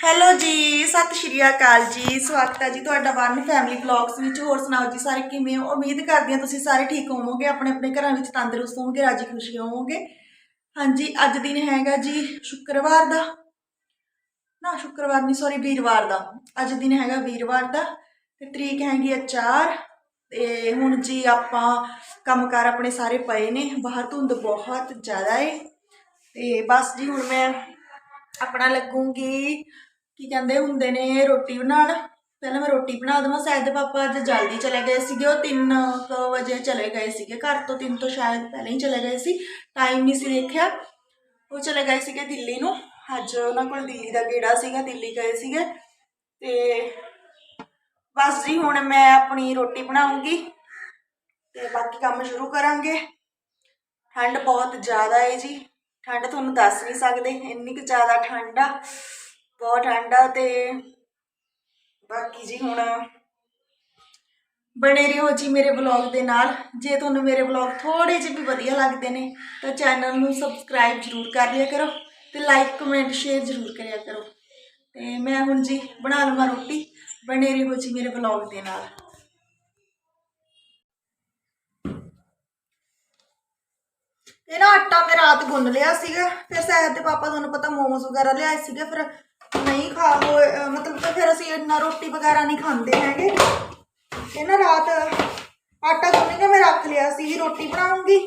Hello ਜੀ, ਸਤਿ ਸ਼੍ਰੀ ਅਕਾਲ ਜੀ। ਸਵਾਗਤ ਹੈ ਜੀ ਤੁਹਾਡਾ ਵਨ ਫੈਮਿਲੀ ਵਲੌਗਸ ਵਿੱਚ। ਹੋਰ ਸੁਣਾਓ ਜੀ ਸਾਰੇ ਕਿਵੇਂ ਹੋ? ਉਮੀਦ ਕਰਦੀ ਹਾਂ ਤੁਸੀਂ ਸਾਰੇ ਠੀਕ ਹੋਵੋਗੇ, ਆਪਣੇ ਆਪਣੇ ਘਰਾਂ ਵਿੱਚ ਤੰਦਰੁਸਤ ਹੋਵੋਗੇ, ਰਾਜੀ ਖੁਸ਼ੀ ਹੋਵੋਗੇ। ਹਾਂਜੀ, ਅੱਜ ਦਿਨ ਹੈਗਾ ਜੀ ਸ਼ੁੱਕਰਵਾਰ ਦਾ। ਨਾ, ਸ਼ੁੱਕਰਵਾਰ ਨਹੀਂ ਸੌਰੀ ਵੀਰਵਾਰ ਦਾ। ਅੱਜ ਦਿਨ ਹੈਗਾ ਵੀਰਵਾਰ ਦਾ ਤੇ ਤਰੀਕ ਹੈਗੀ ਆ 4 ਤੇ ਹੁਣ ਜੀ ਆਪਾਂ ਕੰਮਕਾਰ ਆਪਣੇ ਸਾਰੇ ਪਏ ਨੇ। ਬਾਹਰ ਧੁੰਦ ਬਹੁਤ ਜ਼ਿਆਦਾ ਏ। ਤੇ ਬਸ ਜੀ ਹੁਣ ਮੈਂ ਆਪਣਾ ਲੱਗੂਗੀ। ਕੀ ਕਹਿੰਦੇ ਹੁੰਦੇ ਨੇ ਰੋਟੀ ਬਣਾਉਣ? ਪਹਿਲਾਂ ਮੈਂ ਰੋਟੀ ਬਣਾ ਦੇਵਾਂ। ਸ਼ਾਇਦ ਦੇ ਪਾਪਾ ਅੱਜ ਜਲਦੀ ਚਲੇ ਗਏ ਸੀਗੇ। ਉਹ 3 ਵਜੇ ਚਲੇ ਗਏ ਸੀਗੇ। ਘਰ ਤੋਂ 3 ਤੋਂ ਸ਼ਾਇਦ ਪਹਿਲਾਂ ਹੀ ਚਲੇ ਗਏ ਸੀ। ਟਾਈਮ ਨਹੀਂ ਸੀ ਦੇਖਿਆ। ਉਹ ਚਲੇ ਗਏ ਸੀਗੇ ਦਿੱਲੀ ਨੂੰ। ਅੱਜ ਉਹਨਾਂ ਕੋਲ ਦਿੱਲੀ ਦਾ ਗੇੜਾ ਸੀਗਾ। ਦਿੱਲੀ ਗਏ ਸੀਗੇ। ਤੇ ਬਸ ਜੀ, ਹੁਣ ਮੈਂ ਆਪਣੀ ਰੋਟੀ ਬਣਾਉਂਗੀ। ਤੇ ਬਾਕੀ ਕੰਮ ਸ਼ੁਰੂ ਕਰਾਂਗੇ। ਠੰਡ ਬਹੁਤ ਜ਼ਿਆਦਾ ਹੈ ਜੀ। ਠੰਡ ਤੁਹਾਨੂੰ ਦੱਸ ਨਹੀਂ ਸਕਦੇ। ਇੰਨੀ ਕੁ ਜ਼ਿਆਦਾ ਠੰਡ ਆ। ਬਹੁਤ ਠੰਡ ਆ ਤੇ ਬਾਕੀ ਜੀ ਹੁਣ ਬਣੇ ਰਹੋ ਜੀ ਮੇਰੇ ਵਲੌਗ ਦੇ ਨਾਲ। ਜੇ ਤੁਹਾਨੂੰ ਮੇਰੇ ਵਲੌਗ ਥੋੜੇ ਜਿਹੇ ਵੀ ਵਧੀਆ ਲੱਗਦੇ ਨੇ, ਤਾਂ ਚੈਨਲ ਨੂੰ ਸਬਸਕ੍ਰਾਈਬ ਜ਼ਰੂਰ ਕਰ ਲਿਆ ਕਰੋ ਤੇ ਲਾਈਕ ਕਮੈਂਟ ਸ਼ੇਅਰ ਜ਼ਰੂਰ ਕਰਿਆ ਕਰੋ। ਤੇ ਮੈਂ ਹੁਣ ਜੀ ਬਣਾ ਲਵਾਂ ਰੋਟੀ, ਬਣੇ ਰਹੋ ਜੀ ਮੇਰੇ ਵਲੌਗ ਦੇ ਨਾਲ। ਇਹ ਨਾ ਆਟਾ ਮੈਂ ਰਾਤ ਗੁੰਨ ਲਿਆ ਸੀਗਾ, ਫਿਰ ਸਹਿਦ ਦੇ ਪਾਪਾ, ਤੁਹਾਨੂੰ ਪਤਾ ਮੋਮੋਸ ਵਗੈਰਾ ਲਿਆਏ ਸੀਗੇ, ਫਿਰ ਨਹੀਂ ਖਾ ਹੋਏ ਅਹ ਮਤਲਬ ਕਿ ਫਿਰ ਅਸੀਂ ਇੰਨਾ ਰੋਟੀ ਵਗੈਰਾ ਨਹੀਂ ਖਾਂਦੇ ਹੈਗੇ। ਇਹ ਨਾ ਰਾਤ ਆਟਾ ਗੁੰਨ ਕੇ ਮੈਂ ਰੱਖ ਲਿਆ ਸੀ ਵੀ ਰੋਟੀ ਬਣਾਉਂਗੀ।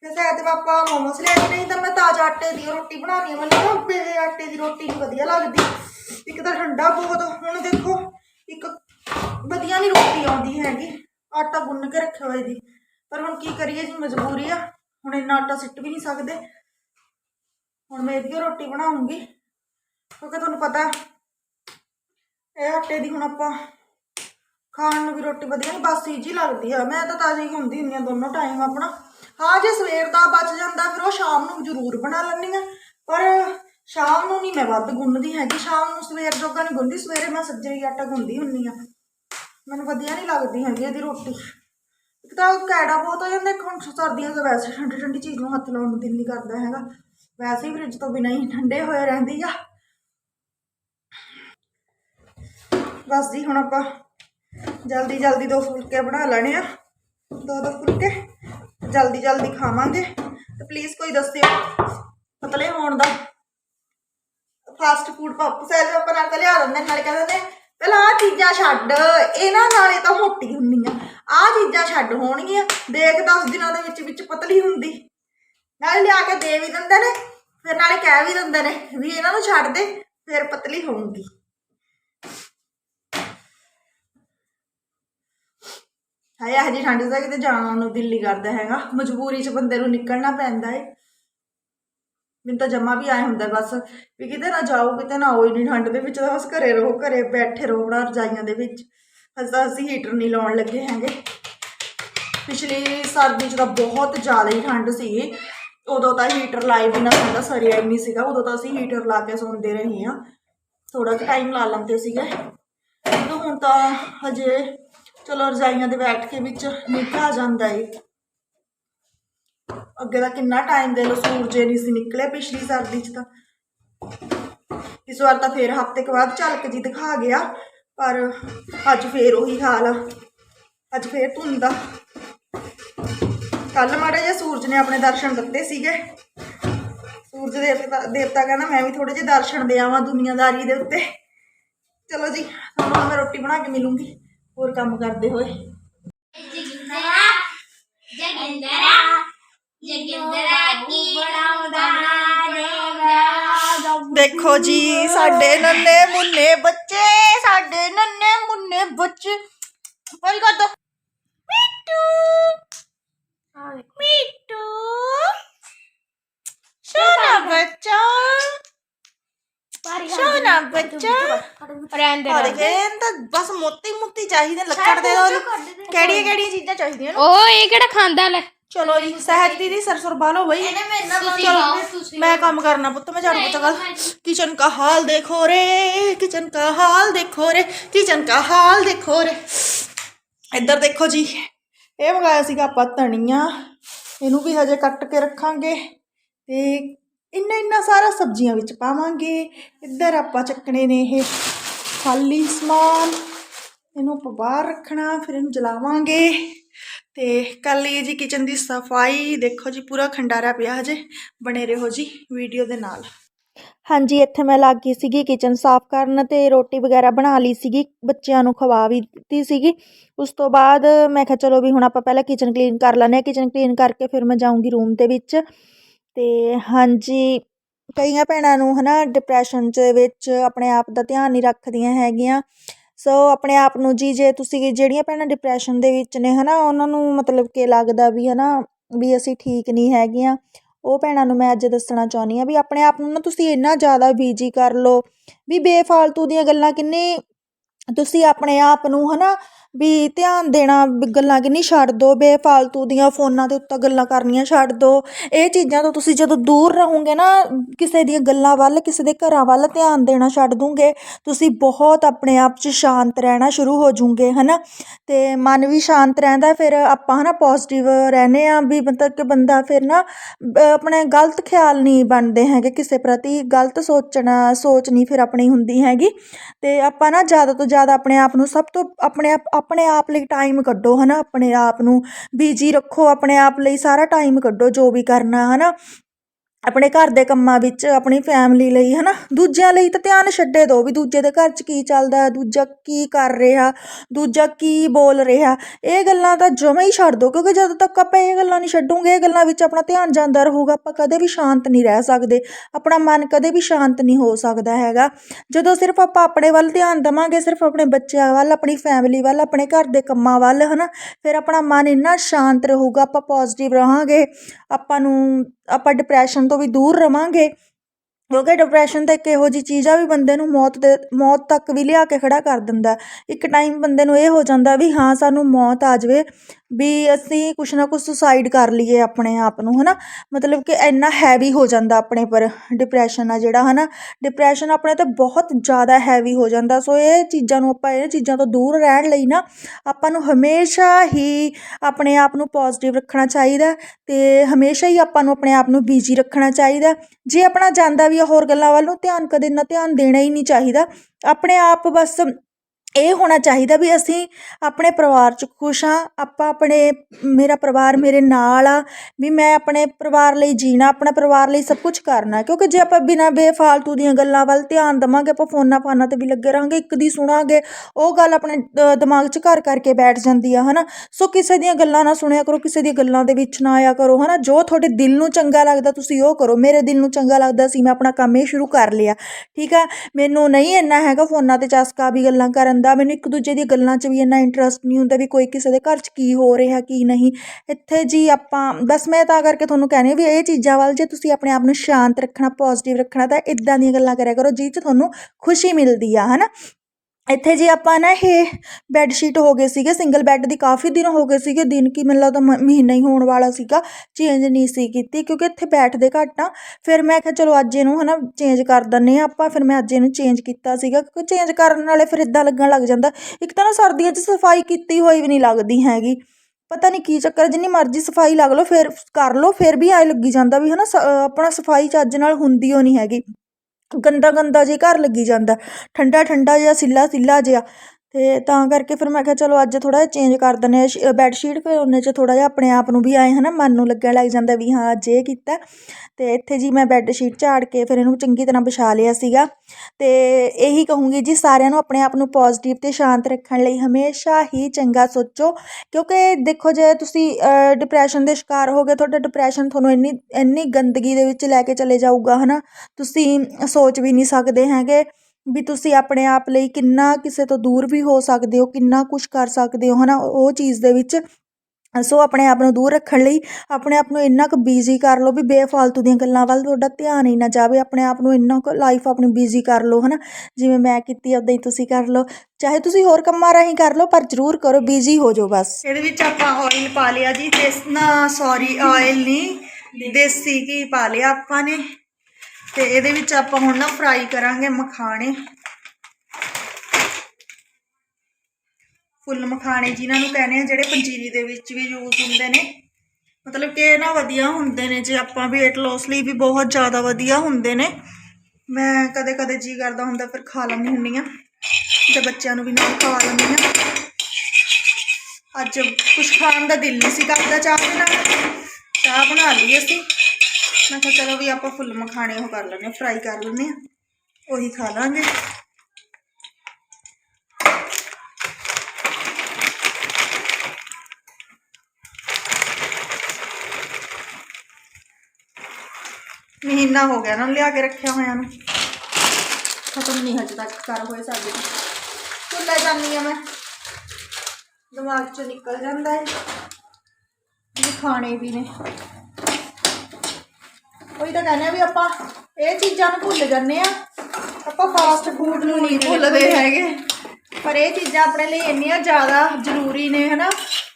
ਫਿਰ ਸਹਿਦ ਦੇ ਪਾਪਾ ਮੋਮੋਸ ਲਿਆਏ ਸੀ, ਨਹੀਂ ਤਾਂ ਮੈਂ ਤਾਜ਼ਾ ਆਟੇ ਦੀ ਰੋਟੀ ਬਣਾਉਣੀ ਆ। ਮੈਨੂੰ ਨਾ ਬੇ ਆਟੇ ਦੀ ਰੋਟੀ ਨਹੀਂ ਵਧੀਆ ਲੱਗਦੀ। ਇੱਕ ਤਾਂ ਠੰਡਾ ਬਹੁਤ ਹੁਣ ਦੇਖੋ ਇੱਕ ਵਧੀਆ ਨਹੀਂ ਰੋਟੀ ਆਉਂਦੀ ਹੈਗੀ। ਆਟਾ ਗੁੰਨ ਕੇ ਰੱਖਿਆ ਹੋਇਆ ਜੀ। ਪਰ ਹੁਣ ਕੀ ਕਰੀਏ ਜੀ ਮਜਬੂਰੀ ਆ। ਹੁਣ ਇੰਨਾ ਆਟਾ ਸਿੱਟ ਵੀ ਨਹੀਂ ਸਕਦੇ। ਹੁਣ ਮੈਂ ਇਹਦੀ ਓ ਰੋਟੀ ਬਣਾਉਂਗੀ। ਕਿਉਂਕਿ ਤੁਹਾਨੂੰ ਪਤਾ ਇਹ ਆਟੇ ਦੀ ਹੁਣ ਆਪਾਂ ਖਾਣ ਨੂੰ ਵੀ ਰੋਟੀ ਵਧੀਆ ਨਹੀਂ ਬਸ ਜੀ ਲੱਗਦੀ ਆ। ਮੈਂ ਤਾਂ ਤਾਜ਼ੀ ਹੁੰਦੀ ਹੁੰਦੀ ਆ ਦੋਨੋਂ ਟਾਈਮ ਆਪਣਾ। ਹਾਂ, ਜੇ ਸਵੇਰ ਦਾ ਬਚ ਜਾਂਦਾ, ਫਿਰ ਉਹ ਸ਼ਾਮ ਨੂੰ ਜ਼ਰੂਰ ਬਣਾ ਲੈਂਦੀ ਆ। ਪਰ ਸ਼ਾਮ ਨੂੰ ਨਹੀਂ ਮੈਂ ਵੱਧ ਗੁੰਨਦੀ ਹੈਗੀ। ਸ਼ਾਮ ਨੂੰ ਸਵੇਰ ਜੋਗਾ ਨਹੀਂ ਗੁੰਨਦੀ। ਸਵੇਰੇ ਮੈਂ ਸੱਜਰੀ ਆਟਾ ਗੁੰਨਦੀ ਹੁੰਨੀ ਆ। ਮੈਨੂੰ ਵਧੀਆ ਨਹੀਂ ਲੱਗਦੀ ਹੈਗੀ ਇਹਦੀ ਰੋਟੀ। ਇੱਕ ਤਾਂ ਕੈੜਾ ਬਹੁਤ ਹੋ ਜਾਂਦਾ, ਇੱਕ ਹੁਣ ਸਰਦੀਆਂ ਦਾ ਵੈਸੇ ਠੰਡੀ ਠੰਡੀ ਚੀਜ਼ ਨੂੰ ਹੱਥ ਲਾਉਣ ਨੂੰ ਦਿਲ ਨਹੀਂ ਕਰਦਾ ਹੈਗਾ। ਵੈਸੇ ਹੀ ਫ੍ਰਿਜ ਤੋਂ ਬਿਨਾਂ ਹੀ ਠੰਡੇ ਹੋਏ ਰਹਿੰਦੀ ਆ। ਬਸ ਜੀ ਹੁਣ ਆਪਾਂ ਜਲਦੀ ਜਲਦੀ ਦੋ ਫੁਲਕੇ ਬਣਾ ਲੈਣੇ ਆ। ਦੋ ਦੋ ਫੁਲਕੇ ਜਲਦੀ ਜਲਦੀ ਖਾਵਾਂਗੇ। ਤੇ ਪਲੀਜ਼ ਕੋਈ ਦੱਸਿਓ ਪਤਲੇ ਹੋਣ ਦਾ। ਫਾਸਟ ਫੂਡ ਪਾਪ ਸੈਲ ਆਪਾਂ ਨਾਲ ਤਾਂ ਲਿਆ ਦਿੰਦੇ ਨੇ, ਨਾਲੇ ਕਹਿੰਦੇ ਨੇ ਪਹਿਲਾਂ ਆ ਚੀਜ਼ਾਂ ਛੱਡ ਇਹਨਾਂ ਨਾਲੇ ਤਾਂ ਮੋਟੀ ਹੁੰਨੀ ਆ ਆ ਚੀਜ਼ਾਂ ਛੱਡ ਹੋਣਗੀਆਂ ਦੇਖ 10 ਦਿਨਾਂ ਦੇ ਵਿੱਚ ਵਿੱਚ ਪਤਲੀ ਹੁੰਦੀ। ਨਾਲੇ ਲਿਆ ਕੇ ਦੇ ਵੀ ਦਿੰਦੇ ਨੇ ਫਿਰ ਨਾਲੇ ਕਹਿ ਵੀ ਦਿੰਦੇ ਨੇ ਵੀ ਇਹਨਾਂ ਨੂੰ ਛੱਡ ਦੇ ਫਿਰ ਪਤਲੀ ਹੋਊਗੀ। ਹਾਏ ਜਿਹੀ ਠੰਡ ਦਾ ਕਿਤੇ ਜਾਣਾ ਨੂੰ ਦਿਲ ਨਹੀਂ ਕਰਦਾ ਹੈਗਾ। ਮਜਬੂਰੀ 'ਚ ਬੰਦੇ ਨੂੰ ਨਿਕਲਣਾ ਪੈਂਦਾ ਏ। ਮੈਨੂੰ ਤਾਂ ਜਮਾ ਵੀ ਆਏ ਹੁੰਦਾ ਬਸ ਵੀ ਕਿਤੇ ਨਾ ਜਾਓ, ਕਿਤੇ ਨਾ ਆਓ, ਇੰਨੀ ਠੰਡ ਦੇ ਵਿੱਚ ਤਾਂ ਬਸ ਘਰੇ ਰਹੋ, ਘਰੇ ਬੈਠੇ ਰਹੋ ਨਾ ਰਜਾਈਆਂ ਦੇ ਵਿੱਚ। ਅਸਾਂ ਤਾਂ ਅਸੀਂ ਹੀਟਰ ਨਹੀਂ ਲਾਉਣ ਲੱਗੇ ਹੈਗੇ। ਪਿਛਲੀ ਸਰਦੀ 'ਚ ਤਾਂ ਬਹੁਤ ਜ਼ਿਆਦਾ ਹੀ ਠੰਡ ਸੀ। ਉਦੋਂ ਤਾਂ ਹੀਟਰ ਲਾਏ ਬਿਨਾਂ ਸਾਡਾ ਸਰਿਆ ਹੀ ਨਹੀਂ ਸੀਗਾ। ਉਦੋਂ ਤਾਂ ਅਸੀਂ ਹੀਟਰ ਲਾ ਕੇ ਸੌਂਦੇ ਰਹੇ ਹਾਂ। ਥੋੜਾ ਕੁ ਟਾਈਮ ਲਾ ਲੈਂਦੇ ਸੀਗੇ। ਤੇ ਹੁਣ ਤਾਂ ਹਜੇ ਚਲੋ ਰਜਾਈਆਂ ਦੇ ਬੈਠ ਕੇ ਵਿੱਚ ਨਿਕਲ ਜਾਂਦਾ ਏ। ਅੱਗੇ ਦਾ ਕਿੰਨਾ ਟਾਈਮ ਦੇ ਲੋ ਸੂਰਜ ਹੀ ਨਹੀਂ ਸੀ ਨਿਕਲੇ ਪਿਛਲੀ ਸਰਦੀ 'ਚ ਤਾਂ। ਇਸ ਵਾਰ ਤਾਂ ਫੇਰ ਹਫ਼ਤੇ ਕੁ ਬਾਅਦ ਝਲਕ ਜੀ ਦਿਖਾ ਗਿਆ, ਪਰ ਅੱਜ ਫੇਰ ਉਹੀ ਹਾਲ ਆ। ਅੱਜ ਫੇਰ ਧੁੰਦਾ ਕੱਲ ਮਾੜਾ ਜਿਹਾ ਸੂਰਜ ਨੇ ਆਪਣੇ ਦਰਸ਼ਨ ਦਿੱਤੇ ਸੀਗੇ। ਸੂਰਜ ਦੇਵਤਾ ਦੇਵਤਾ ਕਹਿੰਦਾ ਮੈਂ ਵੀ ਥੋੜੇ ਜਿਹੇ ਦਰਸ਼ਨ ਦੇ ਆਵਾਂ ਦੁਨੀਆਦਾਰੀ ਦੇ ਉੱਤੇ। ਚਲੋ ਜੀ ਤੁਹਾਨੂੰ ਮੈਂ ਰੋਟੀ ਬਣਾ ਕੇ ਮਿਲੂੰਗੀ। ਹੋਰ ਕੰਮ ਕਰਦੇ ਹੋਏ। ਜਗਿੰਦਰਾ ਜਗਿੰਦਰਾ ਜਗਿੰਦਰਾ ਕੀ ਬਣਾਉਂਦਾ ਦੇਗਾ ਦੇਖੋ ਜੀ ਸਾਡੇ ਨੰਨੇ ਮੁੰਨੇ ਬੱਚੇ ਸਾਡੇ ਨੰਨੇ ਮੁੰਨੇ ਬੱਚੇ। ਕੋਈ ਕਰ ਦੋ ਮਿੱਟੂ। ਮਿੱਟੂ। ਸੋਨਾ ਬੱਚਾ। ਸੋਨਾ ਬੱਚਾ ਰਹਿੰਦੇ ਆ ਦੇਖੇ ਤਾਂ ਬਸ ਮੋਤੀ ਮੋਤੀ ਚਾਹੀਦੇ ਲੱਕੜ ਦੇ ਦੋ ਕਿਹੜੀਆਂ ਕਿਹੜੀਆਂ ਚੀਜ਼ਾਂ ਚਾਹੀਦੀਆਂ ਨੇ ਓ ਇਹ ਕਿਹੜਾ ਖਾਂਦਾ ਲੈ ਚਲੋ ਜੀ ਸਹਿਜ ਦੀਦੀ ਸਰਸੁਰ ਬਾਲੋ ਬਈ चलो मैं काम करना पुत्र मैं झाड़ू पोछा कर किचन का हाल देखो रे किचन का हाल देखो रे किचन का हाल देखो रे ਇੱਧਰ ਦੇਖੋ ਜੀ ਇਹ ਮੰਗਾਇਆ ਸੀਗਾ ਆਪਾਂ ਧਨੀਆ ਇਹਨੂੰ ਵੀ ਹਜੇ ਕੱਟ ਕੇ ਰੱਖਾਂਗੇ ਤੇ ਇੰਨਾ ਇੰਨਾ ਸਾਰਾ ਸਬਜ਼ੀਆਂ ਵਿੱਚ ਪਾਵਾਂਗੇ। ਇੱਧਰ ਆਪਾਂ ਚੱਕਣੇ ਨੇ ਇਹ ਖਾਲੀ ਸਮਾਨ। ਇਹਨੂੰ ਆਪਾਂ ਬਾਹਰ ਰੱਖਣਾ, ਫਿਰ ਇਹਨੂੰ ਜਲਾਵਾਂਗੇ। ਤੇ ਕਰ ਲਈਏ ਜੀ ਕਿਚਨ ਦੀ ਸਫ਼ਾਈ, ਦੇਖੋ ਜੀ ਪੂਰਾ ਖੰਡਾਰਾ ਪਿਆ ਹਜੇ, ਬਣੇ ਰਹੋ ਜੀ ਵੀਡੀਓ ਦੇ ਨਾਲ। ਹਾਂਜੀ, ਇੱਥੇ ਮੈਂ ਲੱਗ ਗਈ ਸੀਗੀ ਕਿਚਨ ਸਾਫ਼ ਕਰਨ ਤੇ ਰੋਟੀ ਵਗੈਰਾ ਬਣਾ ਲਈ ਸੀਗੀ, ਬੱਚਿਆਂ ਨੂੰ ਖਵਾ ਵੀ ਦਿੱਤੀ ਸੀਗੀ। ਉਸ ਤੋਂ ਬਾਅਦ ਮੈਂ ਕਿਹਾ ਚਲੋ ਵੀ ਹੁਣ ਆਪਾਂ ਪਹਿਲਾਂ ਕਿਚਨ ਕਲੀਨ ਕਰ ਲੈਂਦੇ ਹਾਂ। ਕਿਚਨ ਕਲੀਨ ਕਰਕੇ ਫਿਰ ਮੈਂ ਜਾਊਂਗੀ ਰੂਮ ਦੇ ਵਿੱਚ। ਤੇ ਹਾਂਜੀ, ਕਈਆਂ ਭੈਣਾਂ ਨੂੰ ਹੈ ਨਾ ਡਿਪਰੈਸ਼ਨ ਚ ਵਿੱਚ ਆਪਣੇ ਆਪ ਦਾ ਧਿਆਨ ਨਹੀਂ ਰੱਖਦੀਆਂ ਹੈਗੀਆਂ। ਸੋ ਆਪਣੇ ਆਪ ਨੂੰ ਜੀ, ਜੇ ਤੁਸੀਂ ਜਿਹੜੀਆਂ ਭੈਣਾਂ ਡਿਪਰੈਸ਼ਨ ਦੇ ਵਿੱਚ ਨੇ ਹੈ ਨਾ ਉਹਨਾਂ ਨੂੰ ਮਤਲਬ ਕਿ ਲੱਗਦਾ ਵੀ ਹੈ ਨਾ ਵੀ ਅਸੀਂ ਠੀਕ ਨਹੀਂ ਹੈਗੀਆਂ, ਉਹ ਭੈਣਾਂ ਨੂੰ ਮੈਂ ਅੱਜ ਦੱਸਣਾ ਚਾਹੁੰਦੀ ਹਾਂ ਵੀ ਆਪਣੇ ਆਪ ਨੂੰ ਨਾ ਤੁਸੀਂ ਇੰਨਾ ਜ਼ਿਆਦਾ ਬੀਜੀ ਕਰ ਲਓ ਵੀ ਬੇਫਾਲਤੂ ਦੀਆਂ ਗੱਲਾਂ ਕਿੰਨੀ ਤੁਸੀਂ ਆਪਣੇ ਆਪ ਨੂੰ ਹੈ ਨਾ ਵੀ ਧਿਆਨ ਦੇਣਾ ਗੱਲਾਂ ਕਿ ਨਹੀਂ ਛੱਡ ਦਿਓ ਬੇਫਾਲਤੂ ਦੀਆਂ ਫੋਨਾਂ ਦੇ ਉੱਤੇ ਗੱਲਾਂ ਕਰਨੀਆਂ ਛੱਡ ਦਿਓ ਇਹ ਚੀਜ਼ਾਂ ਤੋਂ ਤੁਸੀਂ ਜਦੋਂ ਦੂਰ ਰਹੋਗੇ ਨਾ, ਕਿਸੇ ਦੀਆਂ ਗੱਲਾਂ ਵੱਲ, ਕਿਸੇ ਦੇ ਘਰਾਂ ਵੱਲ ਧਿਆਨ ਦੇਣਾ ਛੱਡ ਦੂੰਗੇ। ਤੁਸੀਂ ਬਹੁਤ ਆਪਣੇ ਆਪ 'ਚ ਸ਼ਾਂਤ ਰਹਿਣਾ ਸ਼ੁਰੂ ਹੋ ਜੂਗੇ, ਹਨਾ? ਅਤੇ ਮਨ ਵੀ ਸ਼ਾਂਤ ਰਹਿੰਦਾ, ਫਿਰ ਆਪਾਂ ਹਨਾ ਪੋਜ਼ਿਟਿਵ ਰਹਿੰਦੇ ਹਾਂ ਵੀ ਮਤਲਬ ਕਿ ਬੰਦਾ ਫਿਰ ਨਾ ਆਪਣੇ ਗਲਤ ਖਿਆਲ ਨਹੀਂ ਬਣਦੇ ਹੈਗੇ ਕਿਸੇ ਪ੍ਰਤੀ, ਗਲਤ ਸੋਚਣਾ, ਸੋਚ ਨਹੀਂ ਫਿਰ ਆਪਣੀ ਹੁੰਦੀ ਹੈਗੀ। ਅਤੇ ਆਪਾਂ ਨਾ ਜ਼ਿਆਦਾ ਤੋਂ ਜ਼ਿਆਦਾ ਆਪਣੇ ਆਪ ਨੂੰ ਸਭ ਤੋਂ, ਆਪਣੇ ਆਪ ਆਪਣੇ ਆਪ ਲਈ ਟਾਈਮ ਕੱਢੋ ਹੈ ਨਾ ਆਪਣੇ ਆਪ ਨੂੰ ਬਿਜ਼ੀ ਰੱਖੋ, ਆਪਣੇ ਆਪ ਲਈ ਸਾਰਾ ਟਾਈਮ ਕੱਢੋ ਜੋ ਵੀ ਕਰਨਾ ਹੈ ਨਾ ਆਪਣੇ ਘਰ ਦੇ ਕੰਮਾਂ ਵਿੱਚ, ਆਪਣੀ ਫੈਮਲੀ ਲਈ, ਹਨਾ? ਦੂਜਿਆਂ ਲਈ ਤਾਂ ਧਿਆਨ ਛੱਡੇ ਦਿਓ ਵੀ ਦੂਜੇ ਦੇ ਘਰ 'ਚ ਕੀ ਚੱਲਦਾ, ਦੂਜਾ ਕੀ ਕਰ ਰਿਹਾ, ਦੂਜਾ ਕੀ ਬੋਲ ਰਿਹਾ। ਇਹ ਗੱਲਾਂ ਤਾਂ ਜਮਾਂ ਹੀ ਛੱਡ ਦਿਓ ਕਿਉਂਕਿ ਜਦੋਂ ਤੱਕ ਆਪਾਂ ਇਹ ਗੱਲਾਂ ਨਹੀਂ ਛੱਡੂਗੇ, ਇਹ ਗੱਲਾਂ ਵਿੱਚ ਆਪਣਾ ਧਿਆਨ ਜਾਂਦਾ ਰਹੂਗਾ, ਆਪਾਂ ਕਦੇ ਵੀ ਸ਼ਾਂਤ ਨਹੀਂ ਰਹਿ ਸਕਦੇ, ਆਪਣਾ ਮਨ ਕਦੇ ਵੀ ਸ਼ਾਂਤ ਨਹੀਂ ਹੋ ਸਕਦਾ ਹੈਗਾ। ਜਦੋਂ ਸਿਰਫ ਆਪਾਂ ਆਪਣੇ ਵੱਲ ਧਿਆਨ ਦੇਵਾਂਗੇ, ਸਿਰਫ ਆਪਣੇ ਬੱਚਿਆਂ ਵੱਲ, ਆਪਣੀ ਫੈਮਿਲੀ ਵੱਲ, ਆਪਣੇ ਘਰ ਦੇ ਕੰਮਾਂ ਵੱਲ, ਹਨਾ? ਫਿਰ ਆਪਣਾ ਮਨ ਇੰਨਾ ਸ਼ਾਂਤ ਰਹੂਗਾ, ਆਪਾਂ ਪੋਜ਼ਿਟਿਵ ਰਹਾਂਗੇ, ਆਪਾਂ ਨੂੰ ਆਪਾਂ ਡਿਪਰੈਸ਼ਨ ਤੋਂ ਵੀ ਦੂਰ ਰਵਾਂਗੇ, ਕਿਉਂਕਿ ਡਿਪਰੈਸ਼ਨ ਤਾਂ ਇੱਕ ਇਹੋ ਜਿਹੀ ਚੀਜ਼ ਆ ਵੀ ਬੰਦੇ ਨੂੰ ਮੌਤ ਦੇ, ਮੌਤ ਤੱਕ ਵੀ ਲਿਆ ਕੇ ਖੜਾ ਕਰ ਦਿੰਦਾ ਇੱਕ ਟਾਈਮ ਬੰਦੇ ਨੂੰ ਇਹ ਹੋ ਜਾਂਦਾ ਵੀ ਹਾਂ, ਸਾਨੂੰ ਮੌਤ ਆ ਜਾਵੇ ਵੀ ਅਸੀਂ ਕੁਛ ਨਾ ਕੁਛ ਸੁਸਾਈਡ ਕਰ ਲਈਏ ਆਪਣੇ ਆਪ ਨੂੰ ਹੈ ਨਾ ਮਤਲਬ ਕਿ ਇੰਨਾ ਹੈਵੀ ਹੋ ਜਾਂਦਾ ਆਪਣੇ ਪਰ ਡਿਪਰੈਸ਼ਨ ਆ ਜਿਹੜਾ ਹੈ ਨਾ ਡਿਪਰੈਸ਼ਨ ਆਪਣੇ ਤੇ ਬਹੁਤ ਜ਼ਿਆਦਾ ਹੈਵੀ ਹੋ ਜਾਂਦਾ। ਸੋ ਇਹ ਚੀਜ਼ਾਂ ਨੂੰ ਆਪਾਂ, ਇਹ ਚੀਜ਼ਾਂ ਤੋਂ ਦੂਰ ਰਹਿਣ ਲਈ ਨਾ, ਆਪਾਂ ਨੂੰ ਹਮੇਸ਼ਾ ਹੀ ਆਪਣੇ ਆਪ ਨੂੰ ਪੋਜ਼ਿਟਿਵ ਰੱਖਣਾ ਚਾਹੀਦਾ ਤੇ ਹਮੇਸ਼ਾ ਹੀ ਆਪਾਂ ਨੂੰ ਆਪਣੇ ਆਪ ਨੂੰ ਬੀਜੀ ਰੱਖਣਾ ਚਾਹੀਦਾ। ਜੇ ਆਪਣਾ ਜਾਂਦਾ ਵੀ ਆ ਹੋਰ ਗੱਲਾਂ ਵੱਲ ਨੂੰ, ਧਿਆਨ ਕਦੇ ਨਾ ਧਿਆਨ ਦੇਣਾ ਹੀ ਨਹੀਂ ਚਾਹੀਦਾ। ਆਪਣੇ ਆਪ ਬਸ ਇਹ ਹੋਣਾ ਚਾਹੀਦਾ ਵੀ ਅਸੀਂ ਆਪਣੇ ਪਰਿਵਾਰ 'ਚ ਖੁਸ਼ ਹਾਂ, ਆਪਾਂ ਆਪਣੇ ਮੇਰਾ ਪਰਿਵਾਰ ਮੇਰੇ ਨਾਲ ਆ, ਵੀ ਮੈਂ ਆਪਣੇ ਪਰਿਵਾਰ ਲਈ ਜੀਣਾ, ਆਪਣੇ ਪਰਿਵਾਰ ਲਈ ਸਭ ਕੁਝ ਕਰਨਾ, ਕਿਉਂਕਿ ਜੇ ਆਪਾਂ ਬਿਨਾਂ ਬੇਫਾਲਤੂ ਦੀਆਂ ਗੱਲਾਂ ਵੱਲ ਧਿਆਨ ਦੇਵਾਂਗੇ, ਆਪਾਂ ਫੋਨਾਂ ਫਾਨਾਂ ਤੇ ਵੀ ਲੱਗੇ ਰਹਾਂਗੇ, ਇੱਕ ਦੀ ਸੁਣਾਂਗੇ, ਉਹ ਗੱਲ ਆਪਣੇ ਦਿਮਾਗ 'ਚ ਘਰ ਕਰਕੇ ਬੈਠ ਜਾਂਦੀ ਆ, ਹਨਾ? ਸੋ ਕਿਸੇ ਦੀਆਂ ਗੱਲਾਂ ਨਾ ਸੁਣਿਆ ਕਰੋ, ਕਿਸੇ ਦੀਆਂ ਗੱਲਾਂ ਦੇ ਵਿੱਚ ਨਾ ਆਇਆ ਕਰੋ, ਹਨਾ? ਜੋ ਤੁਹਾਡੇ ਦਿਲ ਨੂੰ ਚੰਗਾ ਲੱਗਦਾ ਤੁਸੀਂ ਉਹ ਕਰੋ, ਮੇਰੇ ਦਿਲ ਨੂੰ ਚੰਗਾ ਲੱਗਦਾ ਸੀ, ਮੈਂ ਆਪਣਾ ਕੰਮ ਇਹ ਸ਼ੁਰੂ ਕਰ ਲਿਆ, ਠੀਕ ਆ? ਮੈਨੂੰ ਨਹੀਂ ਇੰਨਾ ਹੈਗਾ ਫੋਨਾਂ ਤੇ ਚਸਕਾ ਵੀ ਗੱਲਾਂ ਕਰਨ ਦਾ ਮੈਨੂੰ ਇੱਕ ਦੂਜੇ ਦੀ ਗੱਲਾਂ 'ਚ ਵੀ ਇੰਨਾ ਇੰਟਰਸਟ ਨਹੀਂ ਹੁੰਦਾ ਵੀ ਕੋਈ ਕਿਸੇ ਦੇ ਘਰ 'ਚ ਕੀ ਹੋ ਰਿਹਾ, ਕੀ ਨਹੀਂ। ਇੱਥੇ ਜੀ ਆਪਾਂ, ਬਸ ਮੈਂ ਤਾਂ ਕਰਕੇ ਤੁਹਾਨੂੰ ਕਹਿੰਦੀ ਹਾਂ ਵੀ ਇਹ ਚੀਜ਼ਾਂ ਵੱਲ ਜੇ ਤੁਸੀਂ ਆਪਣੇ ਆਪ ਨੂੰ ਸ਼ਾਂਤ ਰੱਖਣਾ ਪੋਜ਼ਿਟਿਵ ਰੱਖਣਾ ਤਾਂ ਇਦਾਂ ਦੀਆਂ ਗੱਲਾਂ ਕਰਿਆ ਕਰੋ ਜਿਹ 'ਚ ਤੁਹਾਨੂੰ ਖੁਸ਼ੀ ਮਿਲਦੀ ਆ, ਹਨਾ? ਇੱਥੇ ਜੀ ਆਪਾਂ ਨਾ ਇਹ ਬੈੱਡ ਸ਼ੀਟ ਹੋ ਗਏ ਸੀਗੇ ਸਿੰਗਲ ਬੈੱਡ ਦੀ ਕਾਫੀ ਦਿਨ ਹੋ ਗਏ ਸੀਗੇ, ਦਿਨ ਕੀ ਮੈਨੂੰ ਲੱਗਦਾ ਮਹੀਨਾ ਹੀ ਹੋਣ ਵਾਲਾ ਸੀਗਾ ਚੇਂਜ ਨਹੀਂ ਸੀ ਕੀਤੀ ਕਿਉਂਕਿ ਇੱਥੇ ਬੈਠਦੇ ਘੱਟ ਆ। ਫਿਰ ਮੈਂ ਕਿਹਾ ਚਲੋ ਅੱਜ ਇਹਨੂੰ ਹਨਾ ਚੇਂਜ ਕਰ ਦਿੰਨੇ ਆ ਆਪਾਂ, ਫਿਰ ਮੈਂ ਅੱਜ ਇਹਨੂੰ ਚੇਂਜ ਕੀਤਾ ਸੀਗਾ, ਕਿਉਂਕਿ ਚੇਂਜ ਕਰਨ ਨਾਲੇ ਫਿਰ ਇਦਾਂ ਲੱਗਣ ਲੱਗ ਜਾਂਦਾ। ਇੱਕ ਤਾਂ ਨਾ ਸਰਦੀਆਂ 'ਚ ਸਫ਼ਾਈ ਕੀਤੀ ਹੋਈ ਵੀ ਨਹੀਂ ਲੱਗਦੀ ਹੈਗੀ। ਪਤਾ ਨਹੀਂ ਕੀ ਚੱਕਰ, ਜਿੰਨੀ ਮਰਜ਼ੀ ਸਫ਼ਾਈ ਲੱਗ ਲਓ, ਫਿਰ ਕਰ ਲਓ, ਫਿਰ ਵੀ ਆਏ ਲੱਗੀ ਜਾਂਦਾ ਵੀ ਹਨਾ ਸ- ਆਪਣਾ ਸਫ਼ਾਈ ਚੱਜ ਨਾਲ ਹੁੰਦੀ ਓ ਨਹੀਂ ਹੈਗੀ। ਗੰਦਾ ਗੰਦਾ ਜਿਹਾ ਘਰ ਲੱਗੀ ਜਾਂਦਾ। ਠੰਡਾ ਠੰਡਾ ਜਿਹਾ ਸਿੱਲਾ ਸਿੱਲਾ ਜਿਹਾ। ਅਤੇ ਤਾਂ ਕਰਕੇ ਫਿਰ ਮੈਂ ਕਿਹਾ ਚਲੋ ਅੱਜ ਥੋੜ੍ਹਾ ਜਿਹਾ ਚੇਂਜ ਕਰ ਦਿੰਦੇ ਆ ਬੈੱਡ ਸ਼ੀਟ ਫਿਰ ਉਹਨੇ 'ਚ ਥੋੜ੍ਹਾ ਜਿਹਾ ਆਪਣੇ ਆਪ ਨੂੰ ਵੀ ਆਏ ਨਾ ਮਨ ਨੂੰ ਲੱਗਣ ਲੱਗ ਜਾਂਦਾ ਵੀ ਹਾਂ ਅੱਜ ਇਹ ਕੀਤਾ। ਅਤੇ ਇੱਥੇ ਜੀ ਮੈਂ ਬੈੱਡ ਸ਼ੀਟ ਝਾੜ ਕੇ ਫਿਰ ਇਹਨੂੰ ਚੰਗੀ ਤਰ੍ਹਾਂ ਵਿਛਾ ਲਿਆ ਸੀਗਾ। ਅਤੇ ਇਹੀ ਕਹੂੰਗੀ ਜੀ ਸਾਰਿਆਂ ਨੂੰ ਆਪਣੇ ਆਪ ਨੂੰ ਪੋਜ਼ੀਟਿਵ ਅਤੇ ਸ਼ਾਂਤ ਰੱਖਣ ਲਈ ਹਮੇਸ਼ਾ ਹੀ ਚੰਗਾ ਸੋਚੋ। ਕਿਉਂਕਿ ਦੇਖੋ ਜੇ ਤੁਸੀਂ ਡਿਪਰੈਸ਼ਨ ਦੇ ਸ਼ਿਕਾਰ ਹੋ ਗਏ, ਤੁਹਾਡਾ ਡਿਪਰੈਸ਼ਨ ਤੁਹਾਨੂੰ ਇੰਨੀ ਇੰਨੀ ਗੰਦਗੀ ਦੇ ਵਿੱਚ ਲੈ ਕੇ ਚਲੇ ਜਾਊਗਾ ਹੈ ਨਾ ਤੁਸੀਂ ਸੋਚ ਵੀ ਨਹੀਂ ਸਕਦੇ ਹੈਗੇ। ਵੀ ਤੁਸੀਂ ਆਪਣੇ ਆਪ ਲਈ ਕਿੰਨਾ ਕਿਸੇ ਤੋਂ ਦੂਰ ਵੀ ਹੋ ਸਕਦੇ ਹੋ ਕਿੰਨਾ ਕੁਝ ਕਰ ਸਕਦੇ ਹੋ ਹਨਾ? ਉਹ ਚੀਜ਼ ਦੇ ਵਿੱਚ ਸੋ ਆਪਣੇ ਆਪ ਨੂੰ ਦੂਰ ਰੱਖਣ ਲਈ ਆਪਣੇ ਆਪ ਨੂੰ ਇੰਨਾ ਕੁ ਬਿਜ਼ੀ ਕਰ ਲਓ ਵੀ ਬੇਫਾਲਤੂ ਦੀਆਂ ਗੱਲਾਂ ਵੱਲ ਤੁਹਾਡਾ ਧਿਆਨ ਹੀ ਨਾ ਜਾਵੇ। ਆਪਣੇ ਆਪ ਨੂੰ ਇੰਨਾ ਕੁ ਲਾਈਫ ਆਪਣੀ ਬਿਜ਼ੀ ਕਰ ਲਓ ਹਨਾ? ਜਿਵੇਂ ਮੈਂ ਕੀਤੀ ਉਦਾਂ ਹੀ ਤੁਸੀਂ ਕਰ ਲਓ। ਚਾਹੇ ਤੁਸੀਂ ਹੋਰ ਕੰਮਾਂ ਰਾਹੀਂ ਕਰ ਲਓ ਪਰ ਜ਼ਰੂਰ ਕਰੋ ਬਿਜ਼ੀ ਹੋ ਜਾਓ ਬਸ। ਇਹਦੇ ਵਿੱਚ ਆਪਾਂ ਆਇਲ ਪਾ ਲਿਆ ਜੀ ਦੇਸ ਨਾ ਸੌਰੀ ਆਇਲ ਨਹੀਂ ਦੇਸੀ ਘੀ ਪਾ ਲਿਆ ਆਪਾਂ ਨੇ। ਤੇ ਇਹਦੇ ਵਿੱਚ ਆਪਾਂ ਹੁਣ ਨਾ ਫਰਾਈ ਕਰਾਂਗੇ ਮਖਾਣੇ। ਫੁੱਲ ਮਖਾਣੇ ਜਿਨ੍ਹਾਂ ਨੂੰ ਕਹਿੰਦੇ ਆ, ਜਿਹੜੇ ਪੰਜੀਰੀ ਦੇ ਵਿੱਚ ਵੀ ਯੂਜ਼ ਹੁੰਦੇ ਨੇ। ਮਤਲਬ ਕਿ ਇਹ ਨਾ ਵਧੀਆ ਹੁੰਦੇ ਨੇ, ਜੇ ਆਪਾਂ weight loss ਲਈ ਵੀ ਬਹੁਤ ਜ਼ਿਆਦਾ ਵਧੀਆ ਹੁੰਦੇ ਨੇ। ਮੈਂ ਕਦੇ ਕਦੇ ਜੀ ਕਰਦਾ ਹੁੰਦਾ, ਫਿਰ ਖਾ ਲੈਂਦੀ ਹੁੰਦੀ ਆ ਤੇ ਬੱਚਿਆਂ ਨੂੰ ਵੀ ਨਾਲ ਖਵਾ ਲੈਂਦੀ ਆ ਅੱਜ ਕੁਝ ਖਾਣ ਦਾ ਦਿਲ ਨਹੀਂ ਸੀ ਕਰਦਾ, ਚਾਹ ਬਣਾ ਚਾਹ ਬਣਾ ਲਈ ਅਸੀਂ। ਮੈਂ ਕਿਹਾ ਚਲੋ ਵੀ ਆਪਾਂ ਫੁੱਲ ਮਖਾਣੇ ਉਹ ਕਰ ਲੈਂਦੇ ਫਰਾਈ ਕਰ ਲੈਂਦੇ ਆ ਉਹੀ ਖਾ ਲਾਂਗੇ। ਮਹੀਨਾ ਹੋ ਗਿਆ ਨਾ ਲਿਆ ਕੇ ਰੱਖਿਆ ਹੋਇਆ ਨੂੰ। ਖਤਮ ਨਹੀਂ ਹਜੇ ਤੱਕ ਕਰ ਹੋਏ ਸਾਡੇ ਭੁੱਲ ਜਾਂਦੀ ਆ ਮੈਂ। ਦਿਮਾਗ ਚੋਂ ਨਿਕਲ ਜਾਂਦਾ ਹੈ ਖਾਣੇ ਵੀ ਨੇ। ਉਹੀ ਤਾਂ ਕਹਿੰਦੇ ਆ ਵੀ ਆਪਾਂ ਇਹ ਚੀਜ਼ਾਂ ਨੂੰ ਭੁੱਲ ਜਾਂਦੇ ਆ। ਆਪਾਂ ਫਾਸਟ ਫੂਡ ਨੂੰ ਨਹੀਂ ਭੁੱਲਦੇ ਹੈਗੇ। ਪਰ ਇਹ ਚੀਜ਼ਾਂ ਆਪਣੇ ਲਈ ਇੰਨੀਆਂ ਜ਼ਿਆਦਾ ਜ਼ਰੂਰੀ ਨੇ ਹਨਾ?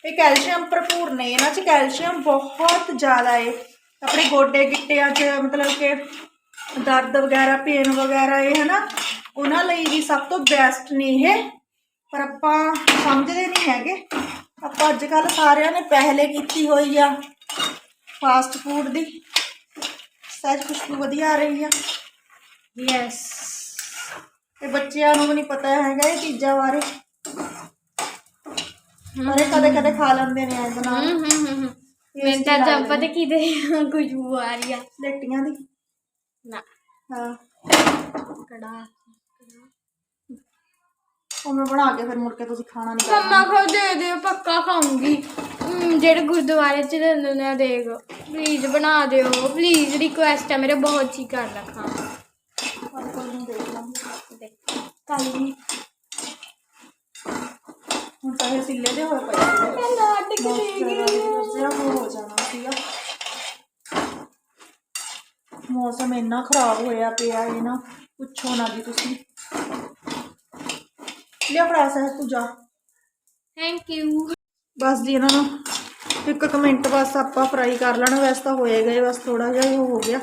ਇਹ ਕੈਲਸ਼ੀਅਮ ਭਰਪੂਰ ਨੇ ਇਹਨਾਂ 'ਚ ਕੈਲਸ਼ੀਅਮ ਬਹੁਤ ਜ਼ਿਆਦਾ ਹੈ ਆਪਣੇ ਗੋਡੇ ਗਿੱਟਿਆਂ 'ਚ ਮਤਲਬ ਕਿ ਦਰਦ ਵਗੈਰਾ ਪੇਨ ਵਗੈਰਾ ਇਹ ਹਨਾ? ਉਹਨਾਂ ਲਈ ਵੀ ਸਭ ਤੋਂ ਬੈਸਟ ਨੇ ਇਹ। ਪਰ ਆਪਾਂ ਸਮਝਦੇ ਨਹੀਂ ਹੈਗੇ। ਆਪਾਂ ਅੱਜ ਕੱਲ ਸਾਰਿਆਂ ਨੇ ਪਹਿਲੇ ਕੀਤੀ ਹੋਈ ਆ ਫਾਸਟ ਫੂਡ ਦੀ। ਸਹਿਜ ਖੁਸ਼ਬੂ ਵਧੀਆ ਆ ਰਹੀ ਆ। ਯੈਸ ਤੇ ਬੱਚਿਆਂ ਨੂੰ ਵੀ ਨਹੀਂ ਪਤਾ ਹੈਗਾ ਇਹ ਚੀਜ਼ਾਂ ਬਾਰੇ। ਮਰੇ ਕਦੇ ਕਦੇ ਖਾ ਲੈਂਦੇ ਨੇ ਐਂ ਬਣਾ। ਮੈਨੂੰ ਤਾਂ ਜਦ ਪਤਾ ਕੀ ਦੇ ਖੁਸ਼ਬੂ ਆ ਰਹੀ ਆ। ਲੈਟੀਆਂ ਦੀ। ਨਾ। ਹਾਂ। ਕੜਾ ਉਹ ਮੈਂ ਬਣਾ ਕੇ ਫਿਰ ਮੁੜ ਕੇ ਤੁਸੀਂ ਖਾਣਾ ਨਹੀਂ ਮੰਮਾ ਕੋ ਦੇ ਦੇ ਪੱਕਾ ਖਾਉਂਗੀ ਜਿਹੜੇ ਗੁਰਦੁਆਰੇ ਚ ਦਿੰਦੇ ਨੇ ਦੇਖ ਪਲੀਜ਼ ਬਣਾ ਦਿਓ ਪਲੀਜ਼ ਰਿਕੁਐਸਟ ਹੈ ਮੇਰੇ ਬਹੁਤ ਜੀ ਕਰਦਾ ਖਾਣਾ ਕਰਨਾ ਕੋਈ ਨਹੀਂ ਦੇਖ ਲਾਂਗੇ ਕੱਲ ਵੀ ਹੁਣ ਤਾਂ ਇਹ ਸਿੱਲੇ ਦੇ ਹੋਏ ਪਏ ਸੀਗੇ। ਮੈਂ ਨਾਟਕ ਬਹੁਤ ਜ਼ਿਆਦਾ ਜਿਹੜਾ ਉਹ ਹੋ ਜਾਣਾ ਸੀਗਾ ਮੌਸਮ ਇੰਨਾ ਖਰਾਬ ਹੋਇਆ ਪਿਆ ਇਹ ਨਾ ਪੁੱਛੋ ਨਾ ਜੀ ਤੁਸੀਂ ਲਿਆ ਫੜਾ ਸਾਹਿਬ ਤੂੰ ਜਾ ਥੈਂਕ ਯੂ ਬਸ ਜੀ ਇਹਨਾਂ ਨੂੰ ਇੱਕ ਕੁ ਮਿੰਟ ਬਸ ਆਪਾਂ ਫਰਾਈ ਕਰ ਲੈਣਾ, ਵੈਸੇ ਤਾਂ ਹੋਏਗਾ ਹੀ ਬਸ ਥੋੜਾ ਜਿਹਾ ਉਹ ਹੋ ਗਿਆ।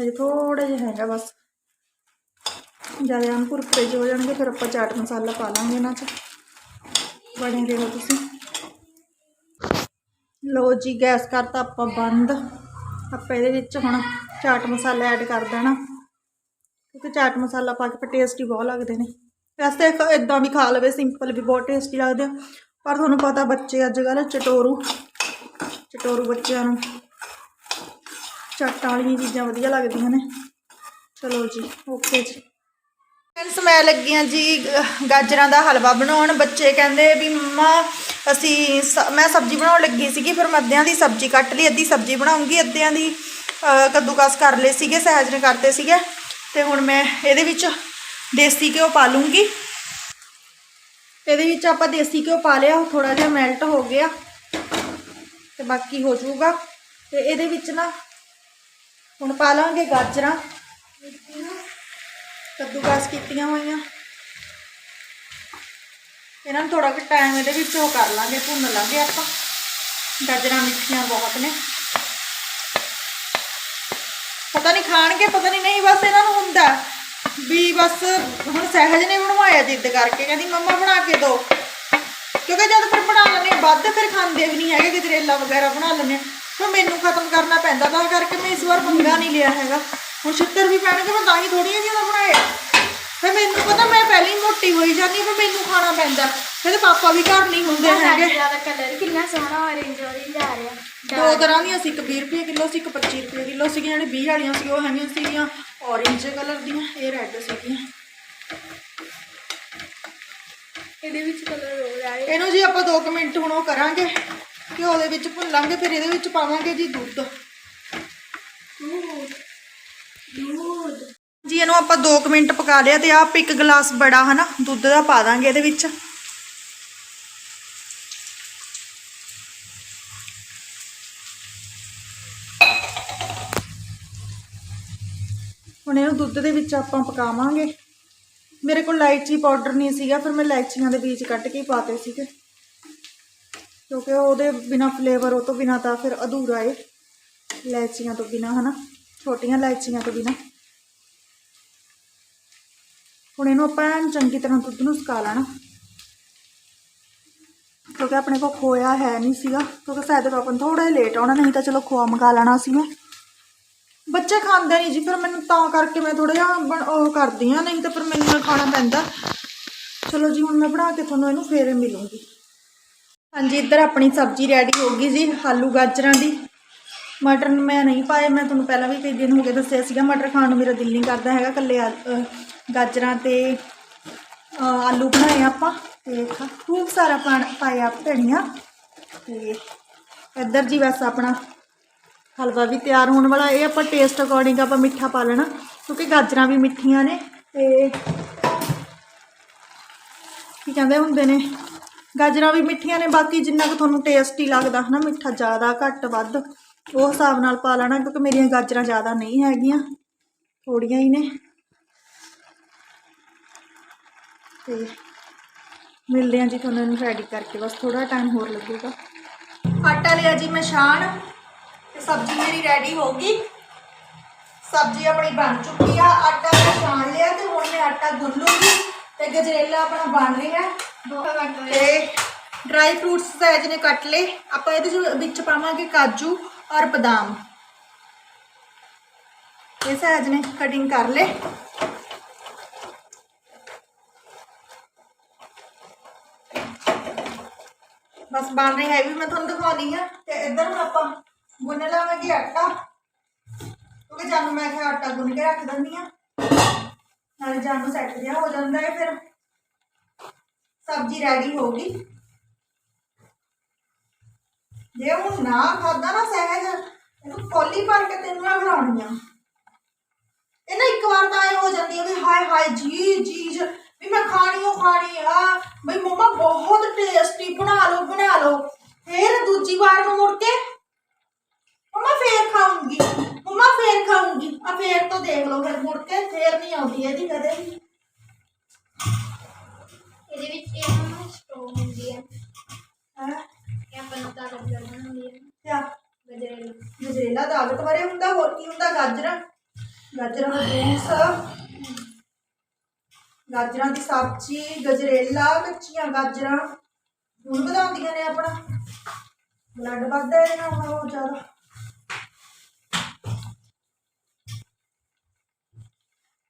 ਹਜੇ ਥੋੜਾ ਜਿਹਾ ਹੈਗਾ ਬਸ। ਜ਼ਿਆਦਾ ਅਨਪੁਰ ਫ੍ਰਿਜ ਹੋ ਜਾਣਗੇ, ਫਿਰ ਆਪਾਂ ਚਾਟ ਮਸਾਲਾ ਪਾ ਲਾਂਗੇ ਇਹਨਾਂ 'ਚ। ਬਣੇ ਰਹੋ ਤੁਸੀਂ। ਲੋ ਜੀ, ਗੈਸ ਕਰਤਾ ਆਪਾਂ ਬੰਦ। ਆਪਾਂ ਇਹਦੇ ਵਿੱਚ ਹੁਣ ਚਾਟ ਮਸਾਲਾ ਐਡ ਕਰ ਦੇਣਾ। ਕਿਉਂਕਿ ਚਾਟ ਮਸਾਲਾ ਪਾ ਕੇ ਟੇਸਟੀ ਬਹੁਤ ਲੱਗਦੇ ਨੇ। ਵੈਸੇ ਤਾਂ ਇਦਾਂ ਵੀ ਖਾ ਲਵੇ ਸਿੰਪਲ ਵੀ ਬਹੁਤ ਟੇਸਟੀ ਲੱਗਦੇ ਆ। ਪਰ ਤੁਹਾਨੂੰ ਪਤਾ ਬੱਚੇ ਅੱਜ ਕੱਲ੍ਹ ਚਟੋਰੂ ਚਟੋਰੂ ਬੱਚਿਆਂ ਨੂੰ ਚੱਟਾਂ ਵਾਲੀਆਂ ਚੀਜ਼ਾਂ ਵਧੀਆ ਲੱਗਦੀਆਂ ਨੇ। ਚਲੋ ਜੀ ਓਕੇ ਜੀ। ਫਰੈਂਡਸ ਮੈਂ ਲੱਗੀ ਹਾਂ ਜੀ ਗਾਜਰਾਂ ਦਾ ਹਲਵਾ ਬਣਾਉਣ। ਬੱਚੇ ਕਹਿੰਦੇ ਵੀ ਮੰਮਾ, ਅਸੀਂ ਸ- ਮੈਂ ਸਬਜ਼ੀ ਬਣਾਉਣ ਲੱਗੀ ਸੀਗੀ, ਫਿਰ ਮੈਂ ਅੱਧਿਆਂ ਦੀ ਸਬਜ਼ੀ ਕੱਟ ਲਈ, ਅੱਧੀ ਸਬਜ਼ੀ ਬਣਾਉਂਗੀ, ਅੱਧਿਆਂ ਦੀ ਕੱਦੂਕਸ ਕਰ ਲਏ ਸੀਗੇ, ਸਹਿਜ ਨੇ ਕਰਤੇ ਸੀਗੇ। ਤੇ ਹੁਣ ਮੈਂ ਇਹਦੇ ਵਿੱਚ ਦੇਸੀ ਘਿਓ ਪਾ ਲੂੰਗੀ। ਇਹਦੇ ਵਿੱਚ ਆਪਾਂ ਦੇਸੀ ਘਿਓ ਪਾ ਲਿਆ ਉਹ ਥੋੜਾ ਜਿਹਾ ਮੈਲਟ ਹੋ ਗਿਆ ਤੇ ਬਾਕੀ ਹੋ ਜਾਊਗਾ। ਤੇ ਇਹਦੇ ਵਿੱਚ ਨਾ ਹੁਣ ਪਾ ਲਾਂਗੇ ਗਾਜਰਾਂ, ਕੱਦੂਕਸ ਕੀਤੀਆਂ ਹੋਈਆਂ। ਇਹਨਾਂ ਨੂੰ ਥੋੜਾ ਕੁ ਟਾਈਮ ਇਹਦੇ ਵਿੱਚ ਉਹ ਕਰ ਲਾਂਗੇ, ਭੁੰਨ ਲਾਂਗੇ ਆਪਾਂ। ਗਾਜਰਾਂ ਮਿੱਠੀਆਂ ਬਹੁਤ ਨੇ। ਪਤਾ ਨਹੀਂ ਖਾਣਗੇ, ਪਤਾ ਨਹੀਂ ਨਹੀਂ, ਬਸ ਇਹਨਾਂ ਨੂੰ ਹੁੰਦਾ। ਵੀ ਬਸ ਹੁਣ ਸਹਿਜ ਨੇ ਬਣਵਾਇਆ ਜਿੱਦ ਕਰਕੇ ਕਹਿੰਦੀ ਮੰਮਾ ਬਣਾ ਕੇ ਦਿਓ ਕਿਉਂਕਿ ਜਦ ਫਿਰ ਬਣਾ ਲੈਂਦੇ ਵੱਧ ਫਿਰ ਖਾਂਦੇ ਵੀ ਨਹੀਂ ਹੈਗੇ ਗਜਰੇਲਾ ਵਗੈਰਾ ਬਣਾ ਲੈਂਦੇ ਫਿਰ ਮੈਨੂੰ ਖਤਮ ਕਰਨਾ ਪੈਂਦਾ ਤਾਂ ਕਰਕੇ ਮੈਂ ਇਸ ਵਾਰ ਪੰਗਾ ਨਹੀਂ ਲਿਆ ਹੈਗਾ। ਹੁਣ ਛਿੱਤਰ ਵੀ ਪੈਣਗੇ ਮੈਂ ਤਾਂ ਹੀ ਥੋੜੀਆਂ ਜਿਹੀਆਂ ਬਣਾਏ। ਫਿਰ ਮੈਨੂੰ ਪਤਾ ਮੈਂ ਪਹਿਲਾਂ ਮੋਟੀ ਹੋਈ ਜਾਂਦੀ ਫਿਰ ਮੈਨੂੰ ਖਾਣਾ ਪੈਂਦਾ। ਫਿਰ ਪਾਪਾ ਵੀ ਘਰ ਨਹੀਂ ਹੁੰਦੇ ਹੈਗੇ। ਦਾ ਕਲਰ ਕਿੰਨਾ ਸੋਹਣਾ orange orange ਆ ਰਿਹਾ। ਦੋ ਤਰ੍ਹਾਂ ਦੀਆਂ ਸੀ ਇੱਕ 20 ਰੁਪਏ ਕਿਲੋ ਸੀ ਇੱਕ 25 ਰੁਪਏ ਕਿਲੋ ਸੀ ਜਿਹੜੇ 20 ਵਾਲੀਆਂ ਸੀ ਉਹ ਹੈਗੀਆਂ ਸੀਗੀਆਂ। Orange ਕਲਰ ਦੀਆਂ ਇਹ ਰੈੱਡ ਸੀਗੀਆਂ। ਇਹਦੇ ਵਿੱਚ ਕਲਰ ਹੋ ਰਿਹਾ ਹੈ ਇਹਨੂੰ ਜੀ ਆਪਾਂ 2 ਮਿੰਟ ਹੁਣ ਉਹ ਕਰਾਂਗੇ ਘਿਓ ਦੇ ਵਿੱਚ ਭੁੰਨਾਂਗੇ ਫਿਰ ਇਹਦੇ ਵਿੱਚ ਪਾਵਾਂਗੇ ਜੀ ਦੁੱਧ। ਦੂਧ ਜੀ ਇਹਨੂੰ ਆਪਾਂ 2 ਮਿੰਟ ਪਕਾ ਲਿਆ ਤੇ ਆਪ ਇੱਕ ਗਲਾਸ ਬੜਾ ਹਨਾ ਦੁੱਧ ਦਾ ਪਾ ਦਾਂਗੇ ਇਹਦੇ ਵਿੱਚ। ਹੁਣ ਇਹਨੂੰ ਦੁੱਧ ਦੇ ਵਿੱਚ ਆਪਾਂ ਪਕਾਵਾਂਗੇ। ਮੇਰੇ ਕੋਲ ਇਲਾਇਚੀ ਪਾਊਡਰ ਨਹੀਂ ਸੀਗਾ, ਫਿਰ ਮੈਂ ਇਲਾਇਚੀਆਂ ਦੇ ਬੀਜ ਕੱਢ ਕੇ ਹੀ ਪਾਤੇ ਸੀਗੇ। ਕਿਉਂਕਿ ਉਹਦੇ ਬਿਨਾ ਫਲੇਵਰ ਉਹ ਤੋਂ ਬਿਨਾ ਤਾਂ ਫਿਰ ਅਧੂਰਾ ਏ। ਇਲਾਇਚੀਆਂ ਤੋਂ ਬਿਨਾ, ਹਨਾ? ਛੋਟੀਆਂ ਇਲਾਇਚੀਆਂ ਤੋਂ ਬਿਨਾ। ਹੁਣ ਇਹਨੂੰ ਆਪਾਂ ਚੰਗੀ ਤਰ੍ਹਾਂ ਦੁੱਧ ਨੂੰ ਸੁਕਾ ਲੈਣਾ। ਕਿਉਂਕਿ ਆਪਣੇ ਕੋਲ ਖੋਇਆ ਹੈ ਨਹੀਂ ਸੀਗਾ, ਕਿਉਂਕਿ ਸਾਇਦ ਆਪਾਂ ਨੂੰ ਥੋੜਾ ਲੇਟ ਆਉਣਾ, ਨਹੀਂ ਤਾਂ ਚਲੋ ਖੋਆ ਮੰਗਾ ਲੈਣਾ ਸੀ ਮੈਂ ਬੱਚੇ ਖਾਂਦੇ ਨਹੀਂ ਜੀ, ਫਿਰ ਮੈਨੂੰ ਤਾਂ ਕਰਕੇ ਮੈਂ ਥੋੜਾ ਜਿਹਾ ਬਣ- ਉਹ ਕਰਦੀ ਆ ਨਹੀਂ ਤਾਂ ਫਿਰ ਮੈਨੂੰ ਨਾ ਖਾਣਾ ਪੈਂਦਾ। ਚਲੋ ਜੀ, ਹੁਣ ਮੈਂ ਬਣਾ ਕੇ ਤੁਹਾਨੂੰ ਇਹਨੂੰ ਫੇਰ ਮਿਲੂੰਗੀ। ਹਾਂਜੀ, ਇੱਧਰ ਆਪਣੀ ਸਬਜ਼ੀ ਰੈਡੀ ਹੋ ਗਈ ਜੀ, ਆਲੂ ਗਾਜਰਾਂ ਦੀ। ਮਟਰ ਮੈਂ ਨਹੀਂ ਪਾਏ, ਮੈਂ ਤੁਹਾਨੂੰ ਪਹਿਲਾਂ ਵੀ ਕਈ ਦਿਨ ਹੋ ਗਏ ਦੱਸਿਆ ਸੀਗਾ, ਮਟਰ ਖਾਣ ਨੂੰ ਮੇਰਾ ਦਿਲ ਨਹੀਂ ਕਰਦਾ ਹੈਗਾ ਕੱਲੇ ਗਾਜਰਾਂ ਤੇ ਆਲੂ ਬਣਾਏ ਆਪਾਂ, ਤੇ ਖ- ਖੂਬ ਸਾਰਾ ਪਾਣ ਪਾਇਆ ਧਨੀਆ ਤੇ ਇੱਧਰ ਜੀ ਬਸ ਆਪਣਾ ਹਲਵਾ ਵੀ ਤਿਆਰ ਹੋਣ ਵਾਲਾ। ਇਹ ਆਪਾਂ ਟੇਸਟ ਅਕੋਰਡਿੰਗ ਆਪਾਂ ਮਿੱਠਾ ਪਾ ਲੈਣਾ, ਕਿਉਂਕਿ ਗਾਜਰਾਂ ਵੀ ਮਿੱਠੀਆਂ ਨੇ ਤੇ ਕੀ ਕਹਿੰਦੇ ਹੁੰਦੇ ਨੇ? ਗਾਜਰਾਂ ਵੀ ਮਿੱਠੀਆਂ ਨੇ, ਬਾਕੀ ਜਿੰਨਾ ਕੁ ਤੁਹਾਨੂੰ ਟੇਸਟੀ ਲੱਗਦਾ ਹਨਾ, ਮਿੱਠਾ ਜ਼ਿਆਦਾ, ਘੱਟ, ਵੱਧ, ਉਹ ਹਿਸਾਬ ਨਾਲ ਪਾ ਲੈਣਾ, ਕਿਉਂਕਿ ਮੇਰੀਆਂ ਗਾਜਰਾਂ ਜ਼ਿਆਦਾ ਨਹੀਂ ਹੈਗੀਆਂ, ਥੋੜੀਆਂ ਹੀ ਨੇ। ਤੇ ਮਿਲਦੇ ਹਾਂ ਜੀ ਤੁਹਾਨੂੰ ਇਹਨੂੰ ਰੈਡੀ ਕਰਕੇ, ਬਸ ਥੋੜਾ ਟਾਈਮ ਹੋਰ ਲੱਗੇਗਾ। ਆਟਾ ਲਿਆ ਜੀ ਮੈਂ ਛਾਣ। ਤੇ ਸਬਜ਼ੀ ਮੇਰੀ ਰੈਡੀ ਹੋ ਗਈ ਸਬਜ਼ੀ ਆਪਣੀ ਬਣ ਚੁੱਕੀ ਆ ਆਟਾ ਮੈਂ ਛਾਣ ਲਿਆ ਤੇ ਹੁਣ ਮੈਂ ਆਟਾ ਗੁੰਨ ਲੂੰਗੀ ਤੇ ਗਜਰੇਲਾ ਆਪਣਾ ਬਣ ਰਿਹਾ ਹੈ ਤੇ ਡਰਾਈ ਫਰੂਟਸ ਸਹਿਜ ਨੇ ਕੱਟ ਲਏ ਆਪਾਂ ਇਹਦੇ ਚ- ਵਿੱਚ ਪਾਵਾਂਗੇ ਕਾਜੂ ਔਰ ਬਦਾਮ ਇਹ ਸਹਿਜ ਨੇ ਕਟਿੰਗ ਕਰ ਲਏ ਬਸ ਬਣ ਰਹੀ ਹੈ ਵੀ ਮੈਂ ਤੁਹਾਨੂੰ ਦਿਖਾਉਣੀ ਆ ਤੇ ਇੱਧਰ ਹੁਣ ਆਪਾਂ ਗੁੰਨ ਲਾਵਾਂਗੇ ਆਟਾ। ਕਿਉਂਕਿ ਜਾਨੂੰ ਮੈਂ ਕਿਹਾ ਆਟਾ ਗੁੰਨ ਕੇ ਰੱਖ ਦਿੰਦੀ ਆ। ਨਾਲੇ ਜਾਨੂੰ ਸੈੱਟ ਜਿਹਾ ਹੋ ਜਾਂਦਾ ਹੈ ਫਿਰ। ਸਬਜ਼ੀ ਰੈਡੀ ਹੋ ਗਈ। ਜੇ ਹੁਣ ਨਾ ਖਾਦਾ ਨਾ ਸਹਿਜ, ਇਹਨੂੰ ਕੋਲੀ ਭਰ ਕੇ ਤੈਨੂੰ ਨਾ ਖਿਲਾਉਣੀ ਆ। ਇਹ ਨਾ ਇੱਕ ਵਾਰ ਤਾਂ ਇਹ ਹੋ ਜਾਂਦੀ ਹੈ ਵੀ ਹਾਏ ਹਾਏ ਜੀ ਚੀਜ਼ ਵੀ ਮੈਂ ਖਾਣੀ ਓ ਖਾਣੀ ਆ। ਬਈ ਮੰਮਾ ਬਹੁਤ ਟੇਸਟੀ ਬਣਾ ਲਓ ਬਣਾ ਲਓ। ਫਿਰ ਦੂਜੀ ਵਾਰ ਨੂੰ ਮੁੜ ਕੇ ਮੰਮਾ ਫੇਰ ਖਾਊਂਗੀ। ਮੰਮਾ ਫੇਰ ਖਾਊਂਗੀ। ਆ ਫੇਰ ਤੋਂ ਦੇਖ ਲਓ ਫਿਰ ਮੁੜ ਕੇ ਫੇਰ ਨਹੀਂ ਆਉਂਦੀ ਇਹਦੀ ਕਦੇ ਵੀ। ਇਹਦੇ ਵਿੱਚ ਇਹ ਨਾ ਸਟੋਰ ਹੁੰਦੀ ਹੈ ਹੈ? ਇਹ ਆਪਾਂ ਨੂੰ ਤਾਕਤ ਬਣਾਉਂਦੀ ਹੈ ਕਿਆ? ਗਜਰੇਲਾ। ਗਜਰੇਲਾ ਬਾਰੇ ਹੁੰਦਾ ਹੋਰ ਕੀ ਹੁੰਦਾ? ਗਾਜਰਾਂ। ਗਾਜਰਾਂ ਦਾ ਜੂਸ। ਗਾਜਰਾਂ ਦੀ ਸਬਜ਼ੀ ਗਜਰੇਲਾ ਕੱਚੀਆਂ ਗਾਜਰਾਂ। ਹੁਣ ਵਧਾਉਂਦੀਆਂ ਨੇ ਆਪਣਾ। ਬਲੱਡ ਵੱਧਦਾ ਇਹਦੇ ਨਾਲ ਬਹੁਤ ਜ਼ਿਆਦਾ।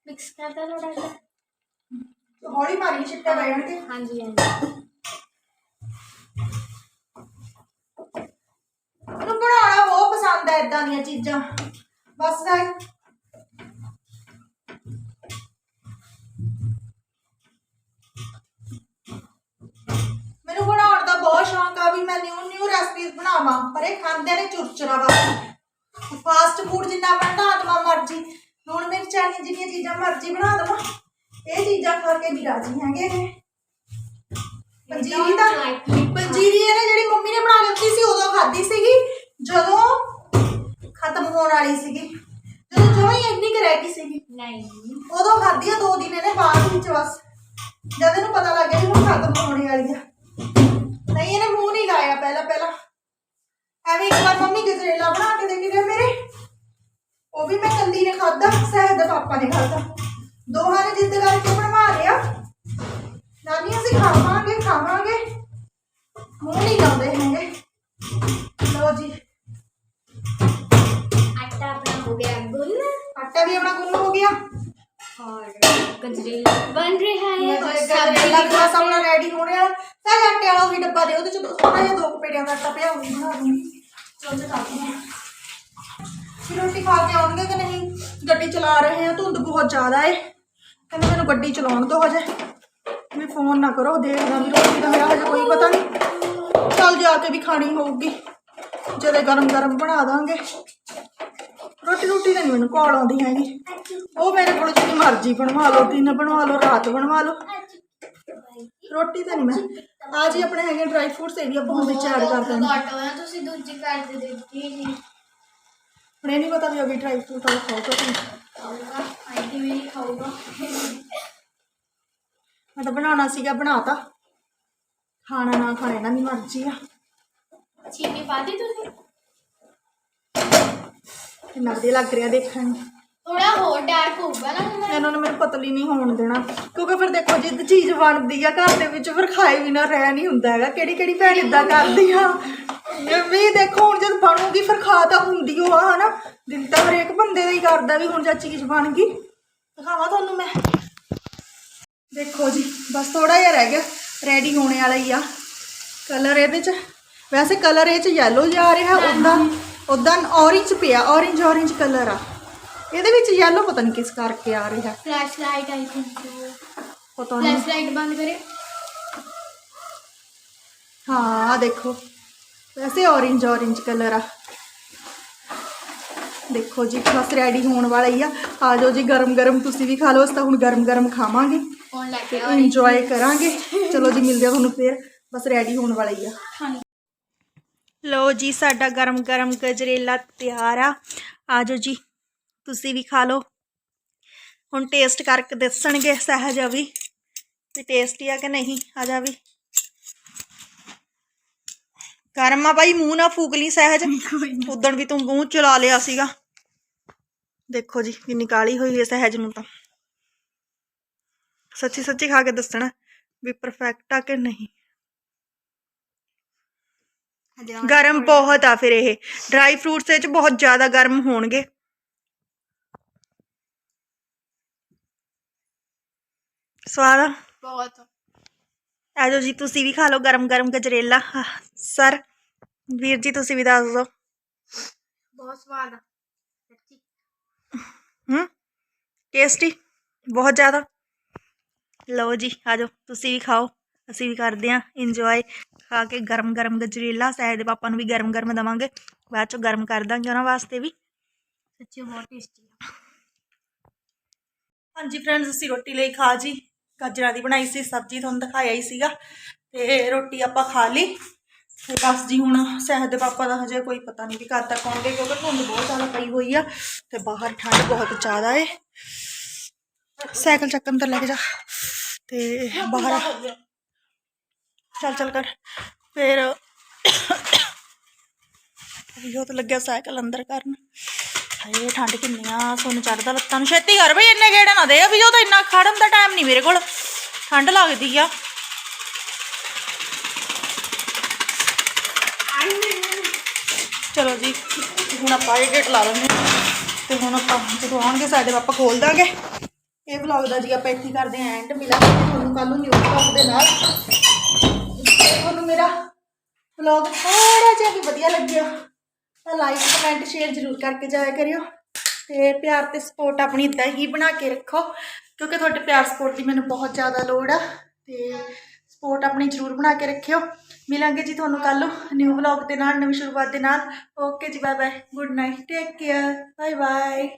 ਮਿਕਸ ਕਰਦਾ ਥੋੜਾ ਜਿਹਾ। ਤੇ ਹੌਲੀ ਮਾਰੀ ਛਿੱਟੇ ਪੈ ਜਾਣਗੇ ਹਾਂਜੀ ਹਾਂਜੀ। ਮੈਨੂੰ ਬਣਾਉਣਾ ਬਹੁਤ ਪਸੰਦ ਹੈ ਇਦਾਂ ਦੀਆਂ ਚੀਜ਼ਾਂ। ਬਸ ਹੈ ਮੈਨੂੰ ਬਣਾਉਣ ਦਾ ਬਹੁਤ ਸ਼ੌਂਕ ਆ ਵੀ ਮੈਂ ਨਿਊ ਨਿਊ ਰੈਸਪੀਜ਼ ਬਣਾਵਾਂ ਪਰ ਇਹ ਖਾਂਦੇ ਨੇ ਚੁਰਚਰਾ ਬਸ। ਫਾਸਟ ਫੂਡ ਜਿੰਨਾ ਬਣਾ ਦਵਾਂ ਮਰਜ਼ੀ। ਲੂਣ ਮਿਰਚ ਵਾਲੀਆਂ ਜਿੰਨੀਆਂ ਚੀਜ਼ਾਂ ਮਰਜ਼ੀ ਬਣਾ ਦਵਾਂ ਇਹ ਚੀਜ਼ਾਂ ਖਾ ਕੇ ਨਹੀਂ ਰਾਜੀ ਹੈਗੇ ਇਹ ਪੰਜੀਰੀ ਦਾ ਪੰਜੀਰੀ ਇਹਨੇ ਜਿਹੜੀ ਮੰਮੀ ਨੇ ਬਣਾ ਕੇ ਦਿੱਤੀ ਸੀ ਉਦੋਂ ਖਾਧੀ ਸੀਗੀ। ਜਦੋਂ ਖਤਮ ਹੋਣ ਵਾਲੀ ਸੀਗੀ। ਜਦੋਂ ਜਮਾਂ ਹੀ ਇੰਨੀ ਕੁ ਰਹਿ ਗਈ ਸੀਗੀ। ਨਹੀਂ। ਉਦੋਂ ਖਾਧੀ ਆ ਦੋ ਦਿਨ ਇਹਨੇ ਬਾਅਦ ਵਿੱਚ ਬਸ। ਜਦ ਇਹਨੂੰ ਪਤਾ ਲੱਗ ਗਿਆ ਵੀ ਹੁਣ ਖਤਮ ਹੋਣੇ ਵਾਲੀ ਆ। ਨਹੀਂ ਇਹਨੇ ਮੂੰਹ ਨਹੀਂ ਲਾਇਆ ਪਹਿਲਾਂ ਪਹਿਲਾਂ ਐਵੇਂ ਇੱਕ ਵਾਰ ਮੰਮੀ ਗਜਰੇਲਾ ਬਣਾ ਕੇ ਦੇ ਕੇ ਗਏ ਮੇਰੇ। ਉਹ ਵੀ ਮੈਂ ਕੱਲੀ ਨੇ ਖਾਧਾ ਸਹਿਜ ਦੇ ਪਾਪਾ ਨੇ ਖਾਧਾ ਦੋਹਾਂ ਨੇ ਜਿੱਦ ਕਰਕੇ ਬਣਵਾ ਲਿਆ ਨਾਨੀ ਅਸੀਂ ਖਾਵਾਂਗੇ ਖਾਵਾਂਗੇ ਮੂੰਹ ਨਹੀਂ ਲਾਉਂਦੇ ਹੈਗੇ ਲਓ ਜੀ आटा अपना हो गया गुन ਆਟਾ ਵੀ ਆਪਣਾ ਗੁੰਨ ਹੋ ਗਿਆ और गजरेला बन रहा है और ਗਜਰੇਲਾ सब्जी ਪੂਰਾ ਸਾਹਮਣਾ ਰੈਡੀ ਹੋ ਰਿਹਾ ਤਾਂ ਆਟੇ ਵਾਲਾ ਵੀ ਡੱਬਾ ਦੇ ਉਹਦੇ ਚ ਥੋੜਾ ਜਿਹਾ ਦੋ ਕੁ ਪੇੜਿਆਂ ਦਾ ਆਟਾ ਪਿਆ ਹੋਈ ਬਣਾ ਦੂੰਗੀ ਚੁੱਲ੍ਹ ਤੇ ਕਰ ਦੂੰਗੀ ਫਿਰ ਰੋਟੀ ਖਾ ਕੇ ਆਉਣਗੇ ਕਿ ਨਹੀਂ? ਗੱਡੀ ਚਲਾ ਰਹੇ ਆ ਧੁੰਦ ਬਹੁਤ ਜ਼ਿਆਦਾ ਏ। ਕਹਿੰਦੇ ਮੈਨੂੰ ਗੱਡੀ ਚਲਾਉਣ ਦਿਓ ਹਜੇ। ਵੀ ਫੋਨ ਨਾ ਕਰੋ ਦੇਖਦਾ ਵੀ ਰੋਟੀ ਦਾ ਮੇਰਾ ਹਜੇ ਕੋਈ ਪਤਾ ਨਹੀਂ। ਚੱਲ ਜਾ ਕੇ ਵੀ ਖਾਣੀ ਹੋਊਗੀ। ਜਦੋਂ ਗਰਮ ਗਰਮ ਬਣਾ ਦਾਂਗੇ। ਰੋਟੀ ਰੋਟੀ ਤਾਂ ਨਹੀਂ ਮੈਨੂੰ ਕਾਲ ਆਉਂਦੀ ਹੈਗੀ। ਉਹ ਮੇਰੇ ਕੋਲ ਜਿੰਨੀ ਮਰਜ਼ੀ ਬਣਵਾ ਲਓ, ਦਿਨ ਬਣਵਾ ਲਓ, ਰਾਤ ਬਣਵਾ ਲਓ। ਰੋਟੀ ਤਾਂ ਨਹੀਂ ਮੈਂ। ਆ ਜੀ ਆਪਣੇ ਹੈਗੇ ਡਰਾਈ ਫਰੂਟਸ, ਇਹ ਵੀ ਆਪਾਂ ਹੁਣ ਵਿੱਚ ਐਡ ਕਰ ਦਾਂਗੇ ਆਟਾ ਹੈ। ਤੁਸੀਂ ਦੂਜੀ ਕਰ ਦੇ ਦਿੱਤੀ ਨਹੀਂ ਹੁਣ ਇਹ ਨਹੀਂ ਪਤਾ ਵੀ ਅਭੀ ਡਰਾਈ ਫਰੂਟ ਵਾਲਾ ਖਾਓਗਾ ਕਿ ਨਹੀਂ। ਖਾਊਗਾ ਆਂਟੀ ਵੀ ਨਹੀਂ ਖਾਊਗਾ। ਮੈਂ ਤਾਂ ਬਣਾਉਣਾ ਸੀਗਾ ਬਣਾਤਾ। ਖਾਣਾ ਨਾ ਖਾਣਾ ਇਹਨਾਂ ਦੀ ਮਰਜ਼ੀ ਆ। ਚੀਨੀ ਪਾ ਦੀ ਤੁਸੀਂ ਕਿੰਨਾ ਵਧੀਆ ਲੱਗ ਰਿਹਾ ਦੇਖਣ ਨੂੰ। ਥੋੜਾ ਹੋਰ ਡਾਰਕ ਹੋਊਗਾ ਨਾ ਹੁਣ। ਇਹਨਾਂ ਨੇ ਮੈਨੂੰ ਪਤਲੀ ਨਹੀਂ ਹੋਣ ਦੇਣਾ। ਕਿਉਂਕਿ ਫਿਰ ਦੇਖੋ ਜਿੱਦ ਚੀਜ਼ ਬਣਦੀ ਆ ਘਰ ਦੇ ਵਿੱਚ ਫਿਰ ਖਾਏ ਵੀ ਨਾ ਰਹਿ ਨਹੀਂ ਹੁੰਦਾ ਹੈਗਾ। ਕਿਹੜੀ ਕਿਹੜੀ ਭੈਣ ਇਦਾਂ ਕਰਦੀ ਆ? ਵੀ ਦੇਖੋ ਹੁਣ ਜਦ ਬਣੂਗੀ ਫਿਰ ਖਾ ਤਾਂ ਹੁੰਦੀ ਓ ਆ ਹਨਾ? ਦਿਲ ਤਾਂ ਹਰੇਕ ਬੰਦੇ ਦਾ ਹੀ ਕਰਦਾ ਵੀ ਹੁਣ ਜਦ ਚੀਜ਼ ਬਣ ਗਈ। ਦਿਖਾਵਾਂ ਤੁਹਾਨੂੰ ਮੈਂ। ਦੇਖੋ ਜੀ ਬਸ ਥੋੜਾ ਜਿਹਾ ਰਹਿ ਗਿਆ ਰੈਡੀ ਹੋਣੇ ਵਾਲਾ ਹੀ ਆ। ਕਲਰ ਇਹਦੇ ਚ ਵੈਸੇ ਕਲਰ ਇਹ ਚ ਯੈਲੋ ਜਾ ਰਿਹਾ ਉਦਾਂ ਉਦਾਂ orange ਪਿਆ orange orange ਕਲਰ ਆ। ਇਹਦੇ ਵਿੱਚ ਯੈਲੋ ਪਤਾ ਨਹੀਂ ਕਿਸ ਕਰਕੇ ਆ ਰਿਹਾ। ਫਲੈਸ਼ ਲਾਈਟ ਆਈ ਥਿੰਕ ਪਤਾ ਨਹੀਂ ਫਲੈਸ਼ ਲਾਈਟ ਬੰਦ ਕਰੇ। ਹਾਂ ਦੇਖੋ। ਵੈਸੇ orange orange ਕਲਰ ਆ। ਦੇਖੋ ਜੀ ਬਸ ਰੈਡੀ ਹੋਣ ਵਾਲਾ ਹੀ ਆ। ਆ ਜਾਓ ਜੀ ਗਰਮ ਗਰਮ ਤੁਸੀਂ ਵੀ ਖਾ ਲਓ ਅਸੀਂ ਤਾਂ ਹੁਣ ਗਰਮ ਗਰਮ ਖਾਵਾਂਗੇ ਫੋਨ ਲੈ ਕੇ ਇੰਜੋਏ ਕਰਾਂਗੇ। ਚਲੋ ਜੀ ਮਿਲਦੇ ਆ ਤੁਹਾਨੂੰ ਫੇਰ। ਬਸ ਰੈਡੀ ਹੋਣ ਵਾਲਾ ਹੀ ਆ। ਹਾਂਜੀ। ਲਓ ਜੀ ਸਾਡਾ ਗਰਮ ਗਰਮ ਗਜਰੇਲਾ ਤਿਆਰ ਆ। ਆ ਜਾਓ ਜੀ ਤੁਸੀਂ ਵੀ ਖਾ ਲਓ। ਹੁਣ ਟੇਸਟ ਕਰਕੇ ਦੱਸਣਗੇ ਸਹਿਜ ਵੀ ਵੀ ਟੇਸਟੀ ਆ ਕਿ ਨਹੀਂ ਆ ਜਾ ਵੀ। ਗਰਮ ਆ ਬਾਈ ਮੂੰਹ ਨਾ ਫੂਕ ਲਈ ਸਹਿਜ। ਉਦਣ ਵੀ ਤੂੰ ਮੂੰਹ ਚਲਾ ਲਿਆ ਸੀਗਾ। ਦੇਖੋ ਜੀ ਕਿੰਨੀ ਕਾਲੀ ਹੋਈ ਹੈ ਸਹਿਜ ਨੂੰ ਤਾਂ। ਸੱਚੀ ਸੱਚੀ ਖਾ ਕੇ ਦੱਸਣਾ ਵੀ ਪਰਫੈਕਟ ਆ ਕਿ ਨਹੀਂ। ਗਰਮ ਬਹੁਤ ਆ ਫਿਰ ਇਹ। ਡਰਾਈ ਫਰੂਟਸ ਵਿੱਚ ਬਹੁਤ ਜ਼ਿਆਦਾ ਗਰਮ ਹੋਣਗੇ। ਸਵਾਦ ਬਹੁਤ। ਆ ਜਾਓ ਜੀ ਤੁਸੀਂ ਵੀ ਖਾ ਲਓ ਗਰਮ ਗਰਮ ਗਜਰੇਲਾ ਆਹ, ਸਰ ਵੀਰ ਜੀ ਤੁਸੀਂ ਵੀ ਦੱਸ ਦਿਓ ਬਹੁਤ ਸਵਾਦ ਆ ਸੱਚੀ ਹੂੰ ਟੇਸਟੀ ਬਹੁਤ ਜ਼ਿਆਦਾ ਲਓ ਜੀ ਆ ਜਾਓ ਤੁਸੀਂ ਵੀ ਖਾਓ ਅਸੀਂ ਵੀ ਕਰਦੇ ਹਾਂ ਇੰਜੋਏ ਖਾ ਕੇ ਗਰਮ ਗਰਮ ਗਜਰੇਲਾ ਸਹਿਜ ਦੇ ਪਾਪਾ ਨੂੰ ਵੀ ਗਰਮ ਗਰਮ ਦਵਾਂਗੇ ਬਾਅਦ ਚੋਂ ਗਰਮ ਕਰ ਦਾਂਗੇ ਉਹਨਾਂ ਵਾਸਤੇ ਵੀ ਸੱਚੀ ਬਹੁਤ ਟੇਸਟੀ ਆ ਹਾਂਜੀ ਫਰੈਂਡਸ ਅਸੀਂ ਰੋਟੀ ਲਈ ਖਾ ਜੀ ਗਾਜਰਾਂ ਦੀ ਬਣਾਈ ਸੀ, ਸਬਜ਼ੀ ਤੁਹਾਨੂੰ ਦਿਖਾਇਆ ਹੀ ਸੀਗਾ ਤੇ ਰੋਟੀ ਆਪਾਂ ਖਾ ਲਈ ਤੇ ਬਸ ਜੀ ਹੁਣ ਸਹਿਜ ਦੇ ਪਾਪਾ ਦਾ ਹਜੇ ਕੋਈ ਪਤਾ ਨਹੀਂ ਵੀ ਕਦ ਤੱਕ ਆਉਣਗੇ ਕਿਉਂਕਿ ਧੁੰਦ ਬਹੁਤ ਜ਼ਿਆਦਾ ਪਈ ਹੋਈ ਆ ਤੇ ਬਾਹਰ ਠੰਡ ਬਹੁਤ ਜ਼ਿਆਦਾ ਏ। ਸਾਈਕਲ ਚੱਕਣ ਤੇ ਲੱਗ ਜਾ ਤੇ ਬਾਹਰ ਚੱਲ ਚੱਲ ਕਰ। ਫਿਰ ਇਹੋ ਤਾਂ ਲੱਗਿਆ ਸਾਈਕਲ ਅੰਦਰ ਕਰਨ। ਹਾਏ, ਠੰਡ ਕਿੰਨੀ ਆ ਸੁਣ ਚੜਦਾ ਲੱਤਾਂ ਨੂੰ। ਛੇਤੀ ਕਰ ਬਈ, ਇੰਨੇ ਗੇੜੇ ਨਾ ਦੇ ਵੀ ਉਹ ਤਾਂ ਇੰਨਾ ਖੜਨ ਦਾ ਟਾਈਮ ਨਹੀਂ ਮੇਰੇ ਕੋਲ। ਠੰਡ ਲੱਗਦੀ ਆ। ਚਲੋ ਜੀ, ਹੁਣ ਆਪਾਂ ਇਹ ਗੇਟ ਲਾ ਲੈਂਦੇ ਤੇ ਹੁਣ ਆਪਾਂ ਜਦੋਂ ਆਉਣਗੇ, ਸਾਡੇ ਪਾਪਾ ਖੋਲ ਦਾਂਗੇ। ਇਹ ਵਲੌਗ ਦਾ ਜੀ ਆਪਾਂ ਇੱਥੇ ਕਰਦੇ ਆਂ ਐਂਡ ਮਿਲਾਂਗੇ ਤੁਹਾਨੂੰ ਕੱਲ ਨੂੰ ਨਿਊ ਵਲੌਗ ਦੇ ਨਾਲ। ਤੁਹਾਨੂੰ ਮੇਰਾ ਵਲੌਗ ਥੋੜਾ ਜਿਹਾ ਵੀ ਵਧੀਆ ਲੱਗਿਆ। ਤਾਂ ਲਾਈਕ ਕਮੈਂਟ ਸ਼ੇਅਰ ਜ਼ਰੂਰ ਕਰਕੇ ਜਾਇਆ ਕਰਿਓ। ਤੇ ਪਿਆਰ ਤੇ ਸਪੋਰਟ ਆਪਣੀ ਇਦਾਂ ਹੀ ਬਣਾ ਕੇ ਰੱਖੋ, ਕਿਉਂਕਿ ਤੁਹਾਡੇ ਪਿਆਰ ਸਪੋਰਟ ਦੀ ਮੈਨੂੰ ਬਹੁਤ ਜ਼ਿਆਦਾ ਲੋੜ ਆ। ਤੇ ਸਪੋਰਟ ਆਪਣੀ ਜ਼ਰੂਰ ਬਣਾ ਕੇ ਰੱਖਿਓ। ਮਿਲਾਂਗੇ ਜੀ ਤੁਹਾਨੂੰ ਕੱਲ ਨੂੰ ਨਿਊ ਵਲੌਗ ਦੇ ਨਾਲ, ਨਵੀਂ ਸ਼ੁਰੂਆਤ ਦੇ ਨਾਲ। ਓਕੇ ਜੀ bye bye good night take care bye bye